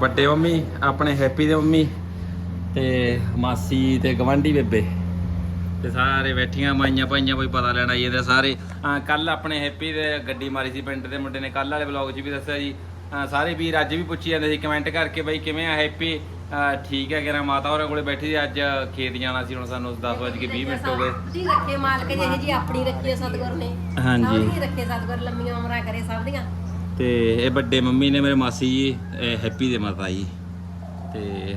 ਵੱਡੇ ਮੰਮੀ ਆਪਣੇ ਹੈਪੀ ਦੇ ਮੰਮੀ ਤੇ ਮਾਸੀ ਤੇ ਗਵਾਂਢੀ ਬੇਬੇ। ਤੇ ਸਾਰੇ ਬੈਠੀਆਂ ਮਾਈਆਂ ਪਾਈਆਂ ਕੋਈ ਪਤਾ ਲੈਣ ਆਈ ਜਾਂਦੇ ਸਾਰੇ। ਕੱਲ ਆਪਣੇ ਹੈਪੀ ਦੇ ਗੱਡੀ ਮਾਰੀ ਸੀ ਪਿੰਡ ਦੇ ਮੁੰਡੇ ਨੇ ਕੱਲ ਵਾਲੇ ਵਲੌਗ 'ਚ ਵੀ ਦੱਸਿਆ ਜੀ। ਸਾਰੇ ਵੀਰ ਅੱਜ ਵੀ ਪੁੱਛੀ ਜਾਂਦੇ ਸੀ ਕਮੈਂਟ ਕਰਕੇ ਬਈ ਕਿਵੇਂ ਆ ਹੈਪੀ ਠੀਕ ਹੈ ਕਿਹੜਾ ਮਾਤਾ ਹੋਰਾਂ ਕੋਲੇ ਬੈਠੀ ਸੀ ਅੱਜ ਖੇਤ ਜਾਣਾ ਸੀ ਹੁਣ ਸਾਨੂੰ 10:20 ਮਿੰਟ ਹੋ ਗਏ। ਜੀ ਰੱਖੇ ਮਾਲਕ ਜਿਹੇ ਜੀ ਆਪਣੀ ਰੱਖੀ ਸਤਿਗੁਰ ਨੇ। ਹਾਂਜੀ। ਰੱਖੇ ਸਤਿਗੁਰ ਲੰਮੀਆਂ ਉਮਰਾਂ ਕਰੇ ਸਭ ਦੀਆਂ। ਤੇ ਇਹ ਵੱਡੇ ਮੰਮੀ ਨੇ ਮੇਰੇ ਮਾਸੀ ਜੀ ਇਹ ਹੈਪੀ ਦੇ ਮਾਤਾ ਜੀ। ਤੇ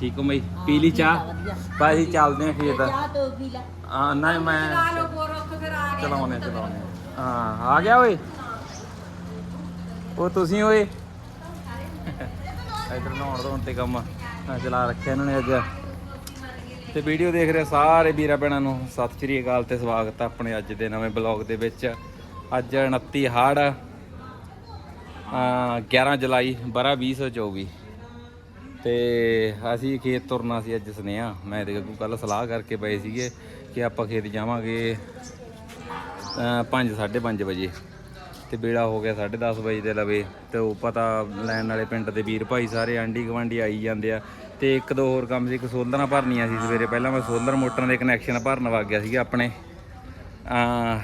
ਠੀਕ ਹੋ ਮਈ? ਪੀ ਲਈ ਚਾਹ? ਬਾਈ ਚੱਲਦੇ ਆ ਖੇਤ। ਚਾਹ ਤੋਂ ਪੀ ਲੈ। ਆ ਨਹੀਂ ਮੈਂ ਚਲਾਉਣੇ ਚਲਾਉਣੇ ਹਾਂ ਆ ਗਿਆ ਓਏ? ਉਹ ਤੁਸੀਂ ਓਏ? ਇਧਰ ਨਹਾਉਣ ਧੋਣ ਤੇ ਕੰਮ ਆ ਚਲਾ ਰੱਖਿਆ ਇਹਨਾਂ ਨੇ ਅੱਜ। ਤੇ ਵੀਡੀਓ ਦੇਖ ਰਹੇ ਸਾਰੇ ਵੀਰਾਂ ਭੈਣਾਂ ਨੂੰ। ਸਤਿ ਸ਼੍ਰੀ ਅਕਾਲ ਤੇ ਸਵਾਗਤ ਆ ਆਪਣੇ ਅੱਜ ਦੇ ਨਵੇਂ ਬਲੌਗ ਦੇ ਵਿੱਚ। ਅੱਜ 29 ਹਾੜ 11 ਜੁਲਾਈ ਬਰਾ 2024 ਤੇ ਅਸੀਂ ਖੇਤ ਤੁਰਨਾ ਸੀ ਅੱਜ ਸੁਨੇਹਾ। ਮੈਂ ਤੇ ਗੱਗੂ ਕੱਲ ਸਲਾਹ ਕਰਕੇ ਪਏ ਸੀਗੇ ਕਿ ਆਪਾਂ ਖੇਤ ਜਾਵਾਂਗੇ 5 5:30 ਵਜੇ। ਤੇ ਬੇੜਾ ਹੋ ਗਿਆ 10:30 ਵਜੇ ਦੇ ਲਵੇ। ਤੇ ਉਹ ਪਤਾ ਲੈਣ ਵਾਲੇ ਪਿੰਡ ਦੇ ਵੀਰ ਭਾਈ ਸਾਰੇ ਆਂਢੀ ਗਵਾਂਢੀ ਆਈ ਜਾਂਦੇ ਆ। ਤੇ ਇੱਕ ਦੋ ਹੋਰ ਕੰਮ ਸੀ, ਇੱਕ ਸੋਲਰਾਂ ਭਰਨੀਆਂ ਸੀ ਸਵੇਰੇ। ਪਹਿਲਾਂ ਮੈਂ ਸੋਲਰ ਮੋਟਰਾਂ ਦੇ ਕਨੈਕਸ਼ਨ ਭਰਨ ਵਗ ਗਿਆ ਸੀਗਾ ਆਪਣੇ। ਆ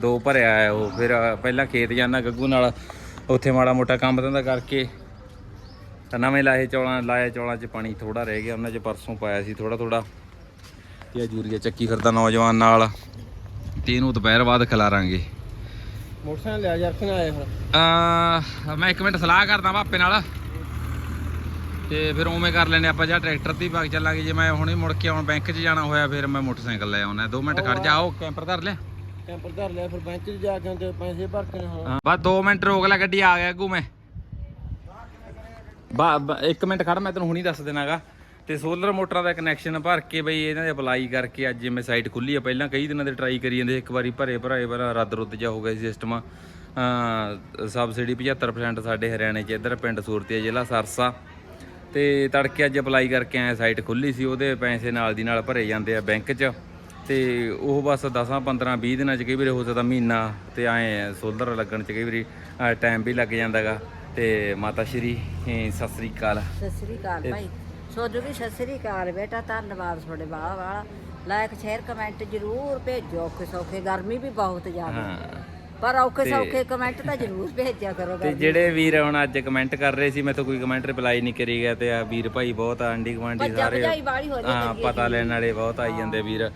ਦੋ ਭਰਿਆ ਆ ਉਹ। ਫਿਰ ਪਹਿਲਾਂ ਖੇਤ ਜਾਣਾ ਗੱਗੂ ਨਾਲ। ਉੱਥੇ ਮਾੜਾ ਮੋਟਾ ਕੰਮ ਧੰਦਾ ਕਰਕੇ ਤਾਂ ਨਵੇਂ ਲਾਏ ਚੌਲਾਂ ਲਾਏ ਚੌਲਾਂ 'ਚ ਪਾਣੀ ਥੋੜਾ ਰਹਿ ਗਿਆ ਉਹਨਾਂ 'ਚ ਪਰਸੋਂ ਪਾਇਆ ਸੀ ਥੋੜਾ ਥੋੜਾ ਤੇ ਯੂਰੀਆ ਚੱਕੀ ਫਿਰਦਾ ਨੌਜਵਾਨ ਨਾਲ। ਤੇ ਇਹਨੂੰ ਦੁਪਹਿਰ ਬਾਅਦ ਖਿਲਾਰਾਂਗੇ। ਮੋਟਰਸਾਈਕਲ ਲਿਆ ਯਾਰ ਕਿਨਾ ਆਏ ਹੁਣ? ਆ ਮੈਂ ਇੱਕ ਮਿੰਟ ਸਲਾਹ ਕਰਦਾ ਪਾਪੇ ਨਾਲ। ਤੇ ਫਿਰ ਉਵੇਂ ਕਰ ਲੈਣੇ ਆਪਾਂ ਜਾਂ ਟਰੈਕਟਰ ਤੇ ਵਗ ਚੱਲਾਂਗੇ। ਜੇ ਮੈਂ ਹੁਣੇ ਮੁੜ ਕੇ ਆਉਣ ਬੈਂਕ 'ਚ ਜਾਣਾ ਹੋਇਆ ਫਿਰ ਮੈਂ ਮੋਟਰਸਾਈਕਲ ਲੈ ਆਉਣਾ। 2 ਮਿੰਟ ਖੜ ਜਾ ਆਓ ਕੈਂਪਰ ਧਰ ਲਿਆ। ਕੈਂਪਰ ਧਰ ਲਿਆ ਫਿਰ ਬੈਂਕ 'ਚ ਜਾ ਕੇ ਤੇ ਪੈਸੇ ਭਰ ਕੇ ਹਾਂ, ਬਸ 2 ਮਿੰਟ ਰੋਕ ਲੈ ਗੱਡੀ ਆ ਗਿਆ ਅੱਗੂ ਬਾ ਬਾ- ਮਿੰਟ ਖੜ ਮੈਂ ਤੈਨੂੰ ਹੁਣੀ ਦੱਸ ਦੇਣਾਗਾ ਤੇ ਸੋਲਰ ਮੋਟਰਾਂ ਦਾ ਕਨੈਕਸ਼ਨ ਭਰ ਕੇ ਬਈ ਇਹਨਾਂ ਦੇ ਅਪਲਾਈ ਕਰਕੇ ਅੱਜ ਜਿਵੇਂ ਸਾਈਟ ਖੁੱਲੀ ਆ। ਪਹਿਲਾਂ ਕਈ ਦਿਨਾਂ ਦੇ ਟਰਾਈ ਕਰੀ ਜਾਂਦੇ ਇੱਕ ਵਾਰੀ ਭਰੇ ਭਰਾਏ ਪਰ ਰੱਦ ਰੁੱਦ ਜਾ ਹੋ ਗਿਆ ਸੀ ਸਿਸਟਮ ਸਬਸਿਡੀ 75% ਸਾਡੇ ਹਰਿਆਣੇ 'ਚ ਇੱਧਰ ਪਿੰਡ ਸੂਰਤੀ ਜ਼ਿਲ੍ਹਾ ਸਰਸਾ। ਤੇ ਤੜਕੇ ਅੱਜ ਅਪਲਾਈ ਕਰਕੇ ਆਏ ਸਾਈਟ ਖੁੱਲੀ ਸੀ ਉਹਦੇ ਪੈਸੇ ਨਾਲ ਦੀ ਨਾਲ ਭਰੇ ਜਾਂਦੇ ਆ ਬੈਂਕ 'ਚ। ਤੇ ਉਹ ਬਸ 10 15 20 ਦਿਨਾਂ 'ਚ ਕਈ ਵਾਰੀ ਹੋ ਸਕਦਾ ਮਹੀਨਾ ਤੇ ਐ ਸੋਲਰ ਲੱਗਣ 'ਚ ਕਈ ਵਾਰੀ ਟਾਈਮ ਵੀ ਲੱਗ ਜਾਂਦਾਗਾ। ਤੇ ਮਾਤਾ ਸ਼੍ਰੀ ਸਤਿ ਸ੍ਰੀ ਅਕਾਲ। ਸਤਿ ਸ੍ਰੀ ਅਕਾਲ ਭਾਈ। ਸੋਜੂ ਵੀ ਸਤਿ ਸ੍ਰੀ ਅਕਾਲ ਬੇਟਾ ਧੰਨਵਾਦ ਤੁਹਾਡੇ ਬਾਹ ਵਾਲਾ ਲਾਇਕ ਸ਼ੇਅਰ ਕਮੈਂਟ ਜ਼ਰੂਰ ਭੇਜੋ ਔਖੇ ਸੌਖੇ ਗਰਮੀ ਵੀ ਬਹੁਤ ਜ਼ਿਆਦਾ। ਹਾਂ। ਪਰ ਔਖੇ ਸੌਖੇ ਕਮੈਂਟ ਤਾਂ ਜ਼ਰੂਰ ਭੇਜਿਆ ਕਰੋ ਤੇ ਜਿਹੜੇ ਵੀਰ ਹੁਣ ਅੱਜ ਕਮੈਂਟ ਕਰ ਰਹੇ ਸੀ ਮੈਂ ਤਾਂ ਕੋਈ ਕਮੈਂਟ ਰਿਪਲਾਈ ਨਹੀਂ ਕਰੀ ਗਿਆ ਤੇ ਆ ਵੀਰ ਭਾਈ ਬਹੁਤ ਆਂਡੀ ਗਵਾਂਡੀ ਸਾਰੇ। ਹਾਂ ਪਤਾ ਲੈਣ ਵਾਲੇ ਬਹੁਤ ਆਈ ਜਾਂਦੇ ਵੀਰ।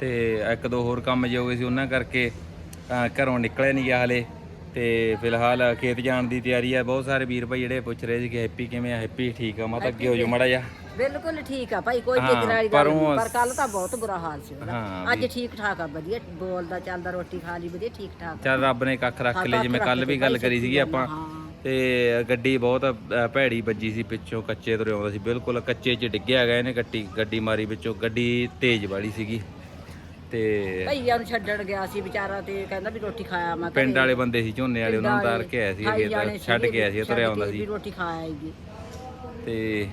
ਤੇ ਇੱਕ ਦੋ ਹੋਰ ਕੰਮ ਜੇ ਹੋ ਗਏ ਸੀ ਉਹਨਾਂ ਕਰਕੇ ਘਰੋਂ ਨਿਕਲੇ ਨਹੀਂ ਗਿਆ ਹਲੇ। ਤੇ ਫਿਲਹਾਲ ਖੇਤ ਜਾਣ ਦੀ ਤਿਆਰੀ ਹੈ ਬਹੁਤ ਸਾਰੇ ਵੀਰ ਭਾਈ ਜਿਹੜੇ ਪੁੱਛ ਰਹੇ ਸੀ ਕਿ ਹੈਪੀ ਕਿਵੇਂ ਆ? ਹੈਪੀ ਠੀਕ ਆ? ਮੈਂ ਤਾਂ ਅੱਗੇ ਹੋ ਜਾ ਮੜਾ ਜਾ ਬਿਲਕੁਲ ਠੀਕ ਆ ਭਾਈ ਕੋਈ ਫਿਕਰ ਵਾਲੀ ਗੱਲ ਨਹੀਂ ਪਰ ਕੱਲ ਤਾਂ ਬਹੁਤ ਬੁਰਾ ਹਾਲ ਸੀ ਉਹਦਾ। ਅੱਜ ਠੀਕ ਠਾਕ ਆ ਵਧੀਆ। ਬੋਲਦਾ ਚੱਲਦਾ ਰੋਟੀ ਖਾ ਲਈ ਵਧੀਆ ਠੀਕ ਠਾਕ। ਚੱਲ ਰੱਬ ਨੇ ਕੱਖ ਰੱਖ ਲਏ ਜਿਵੇਂ ਕੱਲ ਵੀ ਗੱਲ ਕਰੀ ਸੀਗੀ ਆਪਾਂ। ਤੇ ਗੱਡੀ ਬਹੁਤ ਭੈੜੀ ਵੱਜੀ ਸੀ ਪਿੱਛੋਂ ਕੱਚੇ ਤੁਰੇ ਆਉਂਦਾ ਸੀ। ਬਿਲਕੁਲ ਕੱਚੇ 'ਚ ਡਿੱਗਿਆ ਗਿਆ ਇਹਨੇ ਗੱਡੀ ਗੱਡੀ ਮਾਰੀ ਵਿੱਚੋਂ ਗੱਡੀ ਤੇਜ਼ ਵਾਲੀ ਸੀਗੀ। ਤੇ ਭਈਆ ਨੂੰ ਛੱਡਣ ਗਿਆ ਸੀ ਵਿਚਾਰਾ ਤੇ ਕਹਿੰਦਾ ਵੀ ਰੋਟੀ ਖਾਇਆ ਮੈਂ ਪਿੰਡ ਵਾਲੇ ਬੰਦੇ ਸੀ ਝੋਨੇ ਵਾਲੇ ਉਹਨਾਂ ਨੂੰ ਤਾਰ ਕੇ ਆਇਆ ਸੀ ਇਹ ਤਾਂ ਛੱਡ ਕੇ ਆਇਆ ਸੀ ਤੁਰਿਆ ਆਉਂਦਾ ਸੀ। ਰੋਟੀ ਖਾ ਆਏਗੀ। ਤੇ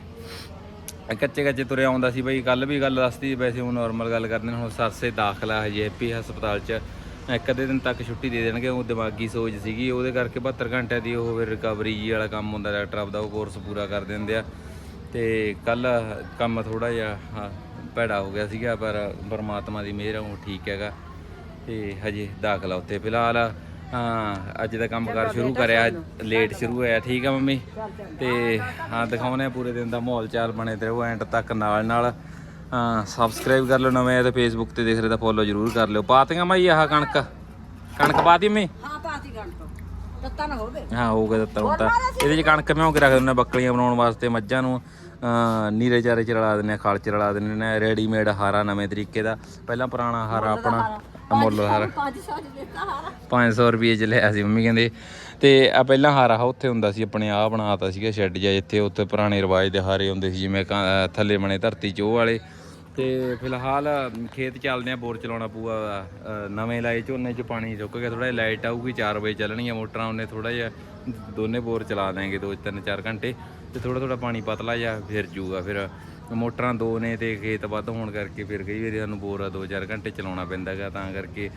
ਕੱਚੇ ਕੱਚੇ ਤੁਰਿਆ ਆਉਂਦਾ ਸੀ ਬਈ ਕੱਲ ਵੀ ਗੱਲ ਦੱਸਦੀ ਵੈਸੇ ਹੁਣ ਨਾਰਮਲ ਗੱਲ ਕਰਦੇ ਨੇ ਹੁਣ ਸਰਸੇ ਦਾਖਲਾ ਹਜੇ ਐਪੀ ਹਸਪਤਾਲ 'ਚ ਇੱਕ ਅੱਧੇ ਦਿਨ ਤੱਕ ਛੁੱਟੀ ਦੇ ਦੇਣਗੇ ਉਹ ਦਿਮਾਗੀ ਸੋਜ ਸੀਗੀ ਉਹਦੇ ਕਰਕੇ 72 ਘੰਟਿਆਂ ਦੀ ਉਹ ਫਿਰ ਰਿਕਵਰੀ ਜੀ ਵਾਲਾ ਕੰਮ ਹੁੰਦਾ ਡਾਕਟਰ ਆਪਦਾ ਉਹ ਕੋਰਸ ਪੂਰਾ ਕਰ ਦਿੰਦੇ ਆ। ਤੇ ਕੱਲ ਕੰਮ ਥੋੜਾ ਜਿਹਾ ਹਾਂ, ਭੈੜਾ ਹੋ ਗਿਆ ਸੀਗਾ ਪਰ ਪਰਮਾਤਮਾ ਦੀ ਮਿਹਰ ਆ ਉਹ ਠੀਕ ਹੈਗਾ। ਤੇ ਹਜੇ ਦਾਖਲਾ ਉੱਥੇ ਫਿਲਹਾਲ। ਹਾਂ ਅੱਜ ਦਾ ਕੰਮ ਕਰ ਸ਼ੁਰੂ ਕਰਿਆ ਲੇਟ ਸ਼ੁਰੂ ਹੋਇਆ ਠੀਕ ਆ ਮੰਮੀ? ਤੇ ਹਾਂ ਦਿਖਾਉਨੇ ਆ ਪੂਰੇ ਦਿਨ ਦਾ ਮਾਹੌਲ ਚਾਲ ਬਣੇ ਤੇ ਉਹ ਐਂਡ ਤੱਕ ਨਾਲ ਨਾਲ। ਹਾਂ ਸਬਸਕ੍ਰਾਈਬ ਕਰ ਲਓ ਨਵੇਂ ਤੇ ਫੇਸਬੁੱਕ ਤੇ ਦੇਖ ਰਹੇ ਤਾਂ ਫੋਲੋ ਜਰੂਰ ਕਰ ਲਿਓ। ਪਾਤੀਆਂ ਮਾਈ ਆਹ ਕਣਕ? ਕਣਕ ਪਾਤੀ ਮੈਂ ਹਾਂ ਪਾਤੀ ਗੰਟ ਤੱਤਾ ਨਾ ਹੋਵੇ। ਹਾਂ ਹੋ ਗਿਆ ਦਿੱਤਾ ਹੁਣ ਤਾਂ ਇਹਦੇ ਚ ਕਣਕ ਮਿਉਂ ਕੇ ਰੱਖ ਦਿੰਦੇ ਆ ਬੱਕਲੀਆਂ ਬਣਾਉਣ ਵਾਸਤੇ ਮੱਝਾਂ ਨੂੰ। ਨੀਰੇ ਚਾਰੇ ਚ ਰਲਾ ਦਿੰਦੇ ਆ ਖਲ ਚ ਰਲਾ ਦਿੰਦੇ ਨੇ ਰੈਡੀਮੇਡ ਹਾਰਾ ਨਵੇਂ ਤਰੀਕੇ ਦਾ। ਪਹਿਲਾਂ ਪੁਰਾਣਾ ਹਾਰਾ ਆਪਣਾ ਮੁੱਲ ਹਾਰਾ। 500 ਚ ਦਿੱਤਾ ਹਾਰਾ। 500 ਰੁਪਏ ਚ ਲਿਆ ਸੀ ਮੰਮੀ ਕਹਿੰਦੇ। ਤੇ ਆ ਪਹਿਲਾਂ ਹਾਰਾ ਉੱਥੇ ਹੁੰਦਾ ਸੀ ਆਪਣੇ ਆ ਬਣਾਤਾ ਸੀਗਾ ਸ਼ੈੱਡ ਜਿਹਾ ਜਿੱਥੇ ਉੱਥੇ ਪੁਰਾਣੇ ਰਿਵਾਜ ਦੇ ਹਾਰੇ ਹੁੰਦੇ ਸੀ ਜਿਵੇਂ ਥੱਲੇ ਬਣੇ ਧਰਤੀ ਚ ਉਹ ਵਾਲੇ। ਤੇ ਫਿਲਹਾਲ ਖੇਤ ਚੱਲਦੇ ਆ ਬੋਰ ਚਲਾਉਣਾ ਪੂਆ ਨਵੇਂ ਲਾਏ ਝੋਨੇ ਚ ਪਾਣੀ ਰੁਕ ਗਿਆ ਥੋੜਾ ਜਿਹਾ ਲਾਈਟ ਆਊਗੀ 4 ਵਜੇ ਚੱਲਣਗੀਆਂ ਮੋਟਰਾਂ ਉਹਨੇ ਥੋੜਾ ਜਿਹਾ ਦੋਨੇ ਬੋਰ ਚਲਾ ਦੇਾਂਗੇ 2 3 4 ਘੰਟੇ। ਤੇ ਥੋੜਾ ਥੋੜਾ ਪਾਣੀ ਪਤਲਾ ਜਿਹਾ ਫਿਰ ਜੂਗਾ ਫਿਰ ਮੋਟਰਾਂ ਦੋ ਨੇ ਤੇ ਖੇਤ ਵੱਧ ਹੋਣ ਕਰਕੇ ਫਿਰ ਕਈ ਵਾਰੀ ਸਾਨੂੰ ਬੋਰ 2-4 ਘੰਟੇ ਚਲਾਉਣਾ ਪੈਂਦਾਗਾ ਤਾਂ ਕਰਕੇ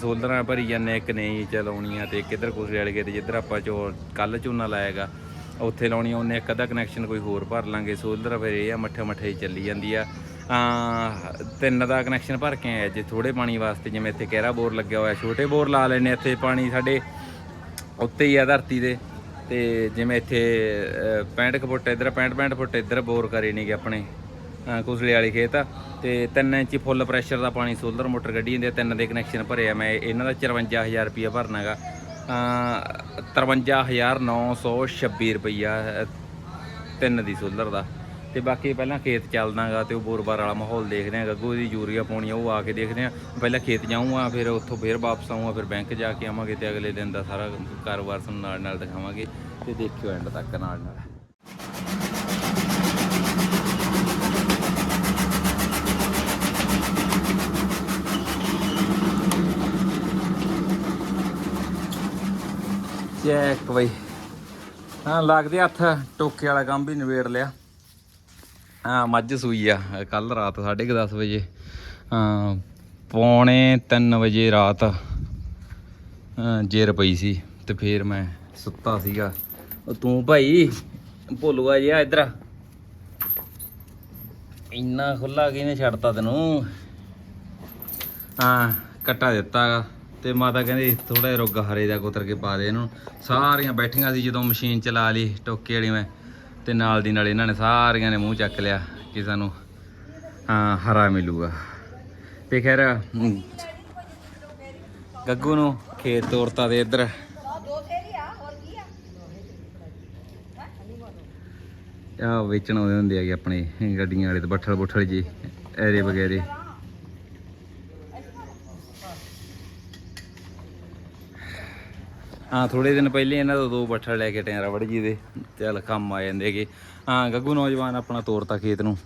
ਸੋਲਰਾਂ ਭਰੀ ਜਾਂਦੇ ਇੱਕ ਨਹੀਂ ਚਲਾਉਣੀਆਂ ਤੇ ਇੱਕ ਇੱਧਰ ਕੁਸਰੇ ਵਾਲੇ ਖੇਤ ਜਿੱਧਰ ਆਪਾਂ ਚੋ ਕੱਲ ਝੋਨਾ ਲਾਏਗਾ ਉੱਥੇ ਲਾਉਣੀ ਆ, ਉਹਨੇ ਇੱਕ ਅੱਧਾ ਕਨੈਕਸ਼ਨ ਕੋਈ ਹੋਰ ਭਰ ਲਾਂਗੇ ਸੋਲਰ ਫਿਰ ਇਹ ਆ ਮੱਠੇ ਮੱਠੇ ਚੱਲੀ ਜਾਂਦੀ ਆ। ਆ ਤਿੰਨ ਦਾ ਕਨੈਕਸ਼ਨ ਭਰ ਕੇ ਆਇਆ ਜੇ ਥੋੜੇ ਪਾਣੀ ਵਾਸਤੇ ਜਿਵੇਂ ਇੱਥੇ ਕਹਿਰਾ ਬੋਰ ਲੱਗਿਆ ਹੋਇਆ ਛੋਟੇ ਬੋਰ ਲਾ ਲੈਣੇ ਇੱਥੇ ਪਾਣੀ ਸਾਡੇ ਉੱਤੇ ਹੀ ਆ ਧਰਤੀ ਦੇ। ਤੇ ਜਿਵੇਂ ਇੱਥੇ ਅ, 65 ਕੁ ਫੁੱਟ ਇੱਧਰ 65 65 ਫੁੱਟ ਇੱਧਰ ਬੋਰ ਕਰੇ ਨੇਗੇ ਆਪਣੇ ਅ, ਕੁਸਲੇ ਵਾਲੇ ਖੇਤ ਆ। ਤੇ 3 ਇੰਚੀ ਫੁੱਲ ਪ੍ਰੈਸ਼ਰ ਦਾ ਪਾਣੀ ਸੋਲਰ ਮੋਟਰ ਕੱਢੀ ਜਾਂਦੇ ਆ, ਤਿੰਨ ਦੇ ਕਨੈਕਸ਼ਨ ਭਰਿਆ ਮੈਂ ਇਹਨਾਂ ਦਾ 54000 ਰੁਪਇਆ ਭਰਨਾਗਾ 53926 ਰੁਪਇਆ ਅ, ਤਿੰਨ ਦੀ ਸੋਲਰ ਦਾ। ਤੇ ਬਾਕੀ ਪਹਿਲਾਂ ਖੇਤ ਚੱਲਦਾਗਾ ਤੇ ਉਹ ਬੋਰਬਾਰ ਵਾਲਾ ਮਾਹੌਲ ਦੇਖਦੇ ਆ ਗੱਗੂ ਦੀ ਯੂਰੀਆ ਪਾਉਣੀ ਆ, ਉਹ ਆ ਕੇ ਦੇਖਦੇ ਆ ਪਹਿਲਾਂ ਖੇਤ ਜਾਊਂਗਾ, ਫਿਰ ਉੱਥੋਂ ਫਿਰ ਵਾਪਸ ਆਊਂਗਾ, ਫਿਰ ਬੈਂਕ ਜਾ ਕੇ ਆਵਾਂਗੇ ਤੇ ਅਗਲੇ ਦਿਨ ਦਾ ਸਾਰਾ ਕਾਰੋਬਾਰ ਤੁਹਾਨੂੰ ਨਾਲ ਨਾਲ ਦਿਖਾਵਾਂਗੇ ਤੇ ਦੇਖਿਓ ਐਂਡ ਤੱਕ ਨਾਲ ਨਾਲ ਚੈੱਕ ਬਈ। ਹਾਂ, ਲੱਗਦੇ ਹੱਥ ਟੋਕੇ ਵਾਲਾ ਕੰਮ ਵੀ ਨਿਬੇੜ ਲਿਆ। ਹਾਂ, ਮੱਝ ਸੂਈ ਆ। ਕੱਲ ਰਾਤ 10:30 ਵਜੇ। ਹਾਂ, ਪੌਣੇ 3 ਵਜੇ ਰਾਤ ਜੇਰ ਪਈ ਸੀ ਤੇ ਫੇਰ ਮੈਂ ਸੁੱਤਾ ਸੀਗਾ। ਤੂੰ ਭਾਈ ਭੋਲੂਆ ਜਿਹਾ ਇੱਧਰ। ਇੰਨਾ ਖੁੱਲਾ ਕਿਹਨੇ ਛੱਡਤਾ ਤੈਨੂੰ? ਹਾਂ, ਕੱਟਾ ਦਿੱਤਾ ਗਾ ਤੇ ਮਾਤਾ ਕਹਿੰਦੀ ਥੋੜਾ ਜਿਹਾ ਰੁੱਗ ਹਰੇ ਦਾ ਕੁਤਰ ਕੇ ਪਾ ਦੇ ਇਹਨੂੰ। ਸਾਰੀਆਂ ਬੈਠੀਆਂ ਸੀ ਜਦੋਂ ਮਸ਼ੀਨ ਚਲਾ ਲਈ, ਟੋਕੇ ਵਾਲੀ ਮੈਂ। ਤੇ ਨਾਲ ਦੀ ਨਾਲ ਇਹਨਾਂ ਨੇ ਸਾਰਿਆਂ ਨੇ ਮੂੰਹ ਚੱਕ ਲਿਆ ਕਿ ਸਾਨੂੰ, ਹਾਂ, ਹਰਾ ਮਿਲੂਗਾ। ਤੇ ਖੈਰ ਗੱਗੂ ਨੂੰ ਖੇਤ ਤੋਰਤਾ ਦੇ ਇੱਧਰ। ਆ ਵੇਚਣ ਆਉਂਦੇ ਹੁੰਦੇ ਹੈਗੇ ਆਪਣੇ ਗੱਡੀਆਂ ਵਾਲੇ ਤੇ ਬੱਠਲ ਬੁੱਠਲ ਜੀ ਐਰੇ ਵਗੈਰੇ। ਹਾਂ ਥੋੜੇ ਦਿਨ ਪਹਿਲੇ ਇਹਨਾਂ ਤੋਂ ਦੋ ਬੱਠਲ ਲੈ ਕੇ ਟੈਂ ਰਬੜ ਜੀ ਦੇ। ਚੱਲ ਕੰਮ ਆ ਜਾਂਦੇ ਜਾਂਦੇਗੇ ਹਾਂ, ਗੱਗੂ ਨੌਜਵਾਨ ਆਪਣਾ ਤੋਰਤਾ ਖੇਤ ਨੂੰ।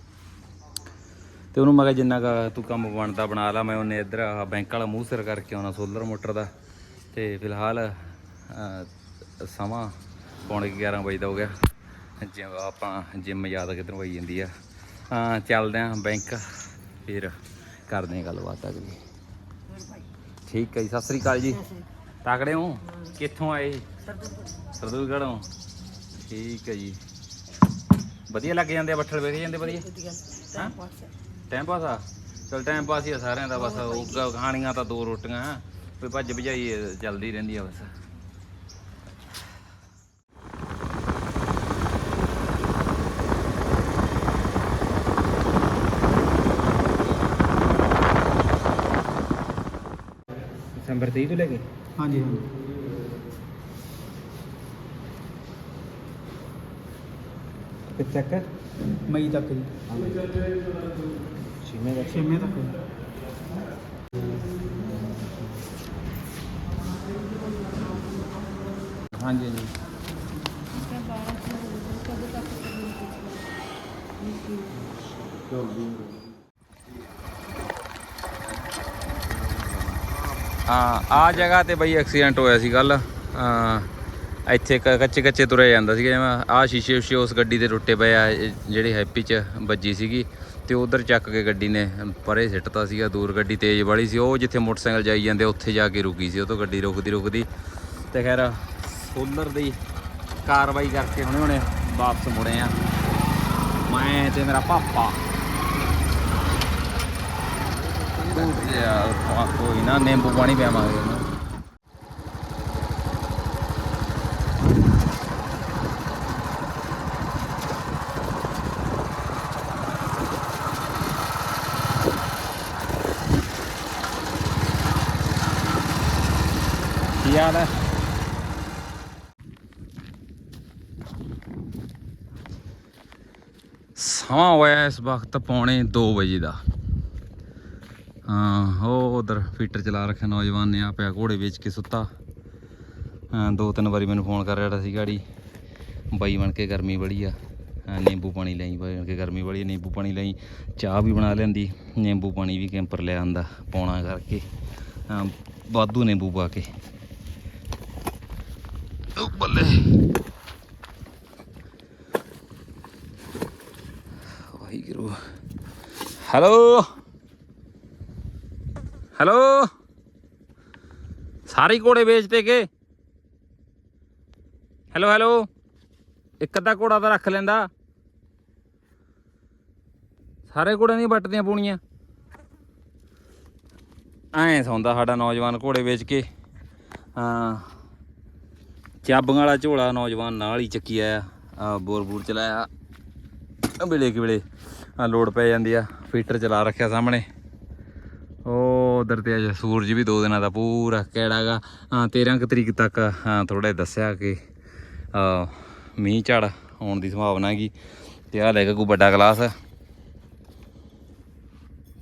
ਤੇ ਉਹਨੂੰ ਮੈਂ ਕਿਹਾ, ਜਿੰਨਾ ਕ ਤੂੰ ਕੰਮ ਬਣਦਾ ਬਣਾ ਲਾ, ਮੈਂ ਉਹਨੇ ਇੱਧਰ ਆਹ ਬੈਂਕ ਵਾਲਾ ਮੂੰਹ ਸਿਰ ਕਰਕੇ ਆਉਣਾ, ਸੋਲਰ ਮੋਟਰ ਦਾ। ਤੇ ਫਿਲਹਾਲ ਸਮਾਂ ਪੌਣੇ ਕੁ 11 ਵਜੇ ਦਾ ਹੋ ਗਿਆ। ਜਿਮ ਆਪਾਂ ਜਿੰਮ ਯਾਦ ਕਿੱਧਰੋਂ ਆਈ ਜਾਂਦੀ ਆ। ਹਾਂ, ਚੱਲਦੇ ਆਂ ਬੈਂਕ, ਫਿਰ ਕਰਦੇ ਆਂ ਗੱਲਬਾਤ ਅਗਲੀ। ਠੀਕ ਹੈ ਜੀ, ਸਤਿ ਸ੍ਰੀ ਅਕਾਲ ਜੀ। ਤਾਕੜੇ ਹੋ। ਕਿੱਥੋਂ ਆਏ? ਸਰਦੂਲਗੜ੍ਹੋਂ। ਠੀਕ ਹੈ ਜੀ। ਵਧੀਆ ਲੱਗ ਜਾਂਦੇ ਆ ਬੱਠਲ ਵੇਖ ਜਾਂਦੇ ਵਧੀਆ? ਹਾਂ? ਟਾਈਮ ਪਾਸ ਆ। ਚਲ ਟਾਈਮ ਪਾਸ ਹੀ ਆ ਸਾਰਿਆਂ ਦਾ ਬਸ ਉਹ ਕਹਾਣੀਆਂ ਤਾਂ ਦੋ ਰੋਟੀਆਂ ਕੋਈ ਭੱਜ ਭਜਾਈ ਚੱਲਦੀ ਰਹਿੰਦੀ ਆ ਬਸ। ਦਸੰਬਰ 23 ਤੋਂ ਲੈ ਕੇ? ਹਾਂਜੀ ਹਾਂ ਕਿੱਥੇ ਤੱਕ ਮਈ ਤੱਕ ਜੀ। ਛੇਵੇਂ ਦਾ ਛੇਵੇਂ ਤੱਕ। ਹਾਂਜੀ ਜੀ ਹਾਂ ਆ ਜਗ੍ਹਾ ਤੇ ਬਈ ਐਕਸੀਡੈਂਟ ਹੋਇਆ ਸੀ ਕੱਲ ਇੱਥੇ ਕ- ਕੱਚੇ ਕੱਚੇ ਤੁਰਿਆ ਜਾਂਦਾ ਸੀਗਾ ਜਿਵੇਂ ਆ ਸ਼ੀਸ਼ੇ ਉਸ਼ੇ ਉਸ ਗੱਡੀ ਦੇ ਟੁੱਟੇ ਪਏ ਆ ਜਿਹੜੇ ਹੈਪੀ ਚ ਵੱਜੀ ਸੀਗੀ ਤੇ ਉਧਰ ਚੱਕ ਕੇ ਗੱਡੀ ਨੇ ਪਰੇ ਸਿੱਟਤਾ ਸੀਗਾ, ਦੂਰ ਗੱਡੀ ਤੇਜ਼ ਵਾਲੀ ਸੀ, ਉਹ ਜਿੱਥੇ ਮੋਟਰਸਾਈਕਲ ਜਾਈ ਜਾਂਦੇ ਉੱਥੇ ਜਾ ਕੇ ਰੁਕੀ ਸੀ, ਉਹ ਤੋਂ ਗੱਡੀ ਰੁਕਦੀ ਰੁਕਦੀ ਤੇ ਖੈਰ ਸੋਲਰ ਦੀ ਕਾਰਵਾਈ ਕਰਕੇ ਹੁਣੇ ਹੁਣੇ ਵਾਪਸ ਮੁੜੇ ਆ। ਮੈਂ ਤੇ ਮੇਰਾ ਪਾਪਾ। ਯਾਰ ਕੋਈ ਨਾ, ਨਿੰਬੂ ਪਾਣੀ ਪਿਆਵਾਂਗੇ। ਨਾ ਕੀ ਸਮਾਂ ਹੋਇਆ ਇਸ ਵਕਤ ਪੌਣੇ 2 ਵਜੇ ਦਾ। ਹਾਂ ਉਹ ਉਧਰ ਫੀਟਰ ਚਲਾ ਰੱਖਿਆ ਨੌਜਵਾਨ ਨੇ ਆ ਪਿਆ ਘੋੜੇ ਵੇਚ ਕੇ ਸੁੱਤਾ। ਦੋ ਤਿੰਨ ਵਾਰੀ ਮੈਨੂੰ ਫੋਨ ਕਰ ਰਿਹਾ ਸੀ ਗਾੜੀ। ਬਾਈ ਬਣ ਕੇ ਗਰਮੀ ਬੜੀ ਆ। ਨਿੰਬੂ ਪਾਣੀ ਲਈ ਬਾਈ ਬਣ ਕੇ ਗਰਮੀ ਬੜੀ ਆ, ਨਿੰਬੂ ਪਾਣੀ ਲਈ ਚਾਹ ਵੀ ਬਣਾ ਲੈਂਦੀ ਨਿੰਬੂ ਪਾਣੀ ਵੀ ਕੈਂਪਰ ਲੈ ਆਂਦਾ ਪੌਣਾ ਕਰਕੇ। ਵਾਧੂ ਨਿੰਬੂ ਪਾ ਕੇ। ਉਹ ਬੱਲੇ। ਵਾਹਿਗੁਰੂ। ਹੈਲੋ। ਹੈਲੋ? ਸਾਰੇ ਹੀ ਘੋੜੇ ਵੇਚਦੇ ਕੇ? Hello hello? ਇੱਕ ਅੱਧਾ ਘੋੜਾ ਤਾਂ ਰੱਖ ਲੈਂਦਾ। ਸਾਰੇ ਘੋੜੇ ਦੀਆਂ ਵੱਟਦੀਆਂ ਪੂਣੀਆਂ। ਐਂ ਸੌਂਦਾ ਸਾਡਾ ਨੌਜਵਾਨ ਘੋੜੇ ਵੇਚ ਕੇ। ਹਾਂ। ਚਾਬੀਆਂ ਵਾਲਾ ਝੋਲਾ ਨੌਜਵਾਨ ਨਾਲ ਹੀ ਚੱਕੀ ਆਇਆ। ਆ ਬੋਰ ਬੂਰ ਚਲਾਇਆ। ਵੇਲੇ ਕਿ ਵੇਲੇ। ਆ ਲੋਡ ਪੈ ਜਾਂਦੀ ਆ। ਫੀਟਰ ਚਲਾ ਰੱਖਿਆ ਸਾਹਮਣੇ। ਉਹ ਉਧਰ ਤੇ ਅਜੇ ਸੂਰਜ ਵੀ ਦੋ ਦਿਨਾਂ ਦਾ ਪੂਰਾ ਕਿਹੜਾਗਾ ਹਾਂ 13 ਕੁ ਤਰੀਕ ਤੱਕ, ਹਾਂ ਥੋੜਾ ਦੱਸਿਆ ਕਿ ਮੀਂਹ ਝੜ ਆਉਣ ਦੀ ਸੰਭਾਵਨਾ ਹੈਗੀ ਤੇ ਆ ਲੈ ਕੇ ਕੋਈ ਵੱਡਾ ਗਲਾਸ।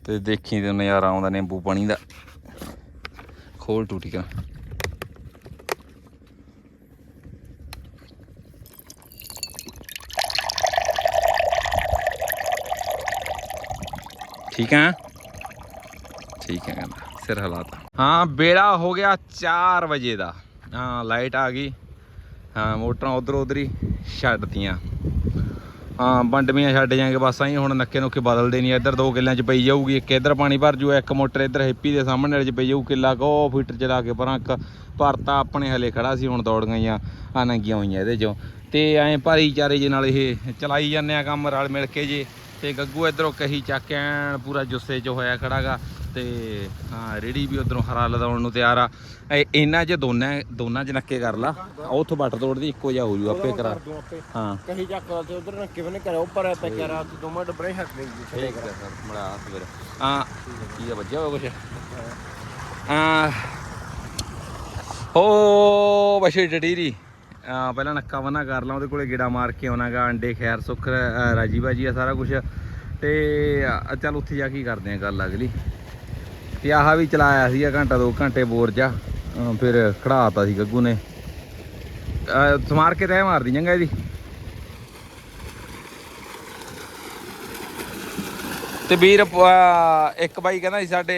ਤੇ ਦੇਖੀ ਤੇ ਨਜ਼ਾਰਾ ਆਉਂਦਾ ਨਿੰਬੂ ਪਾਣੀ ਦਾ। ਖੋਲ ਟੂਟੀ ਕਾ। ਠੀਕ ਆ? ਠੀਕ ਹੈ ਕਹਿੰਦਾ, ਸਿਰ ਹਲਾਤਾ ਹਾਂ, ਬੇੜਾ ਹੋ ਗਿਆ 4 ਵਜੇ ਦਾ। ਹਾਂ, ਲਾਈਟ ਆ ਗਈ। ਹਾਂ, ਮੋਟਰਾਂ ਉਧਰ ਉਧਰ ਹੀ ਛੱਡਤੀਆਂ ਹਾਂ ਬੰਡਵੀਆਂ ਛੱਡ ਜਾਾਂਗੇ ਬਸ ਆਈ ਹੁਣ ਨੱਕੇ ਨੁੱਕੇ ਬਦਲਦੇ ਨਹੀਂ। ਇੱਧਰ ਦੋ ਕਿੱਲਿਆਂ 'ਚ ਪਈ ਜਾਊਗੀ। ਇੱਕ ਇੱਧਰ ਪਾਣੀ ਭਰ ਜੂ ਇੱਕ ਮੋਟਰ ਇੱਧਰ ਹੈਪੀ ਦੇ ਸਾਹਮਣੇ ਵਾਲੇ 'ਚ ਪਈ ਜਾਊ। ਕਿੱਲਾ ਕੋ ਫੀਟਰ ਚਲਾ ਕੇ ਪਰਾਂ ਇੱਕ ਭਰਤਾ ਆਪਣੇ ਹਲੇ ਖੜਾ ਸੀ, ਹੁਣ ਦੌੜ ਗਈਆਂ ਆ ਨੰਗੀਆਂ ਹੋਈਆਂ ਇਹਦੇ 'ਚੋਂ। ਤੇ ਐਂ ਭਾਰੀ ਚਾਰੇ ਜੇ ਨਾਲ ਇਹ ਚਲਾਈ ਜਾਂਦੇ ਆ ਕੰਮ, ਰਲ ਮਿਲ ਕੇ ਜੇ। ਤੇ ਗੱਗੂ ਇਧਰੋਂ ਕਹੀ ਚੱਕ ਐਨ, ਪੂਰਾ ਜੁੱਸੇ 'ਚ ਹੋਇਆ ਖੜਾਗਾ। ਤੇ ਹਾਂ ਰੇੜੀ ਵੀ ਉਧਰੋਂ ਹਰਾ ਲਦਾਉਣ ਨੂੰ ਤਿਆਰ ਆ। ਇਹ ਇਹਨਾਂ 'ਚ ਦੋਨਾਂ ਦੋਨਾਂ 'ਚ ਨੱਕੇ ਕਰ ਲਾ। ਉਹ ਉੱਥੋਂ ਬੱਟ ਤੋੜਦੀ ਇੱਕੋ ਜਿਹਾ ਹੋ ਜੂ ਆਪੇ ਕਰਾ। ਦੂੰ ਹਾਂ। ਕਹੀ ਚੱਕ ਤੇ ਉਧਰ ਨਾ ਕਿਵੇਂ ਨੇ ਕਰਿਆ ਉੱਪਰ ਪੈ ਕੇ ਰਾਤ ਦੋਵਾਂ ਡੱਬਰੇ ਛੱਡ ਲਈ ਜੀ ਛੱਡੇ ਕਰ ਮੜਾ ਹੱਥ ਫਿਰ। ਆ ਕੀ ਆ ਵੱਜਿਆ ਹੋਇਆ ਕੁਛ? ਆ ਹੋ। ਬਸ਼ੇ ਡਟੀਰੀ ਆ ਪਹਿਲਾਂ ਨੱਕਾ ਬਨਾ ਕਰ ਲਾ ਉਹਦੇ ਕੋਲੇ ਗੇੜਾ ਮਾਰ ਕੇ ਆਉਣਾਗਾ ਅੰਡੇ ਖੈਰ ਸੁੱਖ ਰਾਜੀ ਬਾਜੀ ਆ ਸਾਰਾ ਕੁਝ ਤੇ ਚੱਲ ਉੱਥੇ ਜਾ ਕੇ ਹੀ ਕਰਦੇ ਆ ਗੱਲ ਅਗਲੀ। ਤੇ ਆਹ ਵੀ ਚਲਾਇਆ ਸੀਗਾ ਘੰਟਾ ਦੋ ਘੰਟੇ ਬੋਰ ਜਾ ਫਿਰ ਖੜਾਤਾ ਸੀ ਗੱਗੂ ਨੇ। ਸਮਾਰ ਕੇ ਰਹਿ ਮਾਰਦੀ ਚੰਗਾ ਇਹਦੀ। ਤੇ ਵੀਰ ਇੱਕ ਬਾਈ ਕਹਿੰਦਾ ਸੀ ਸਾਡੇ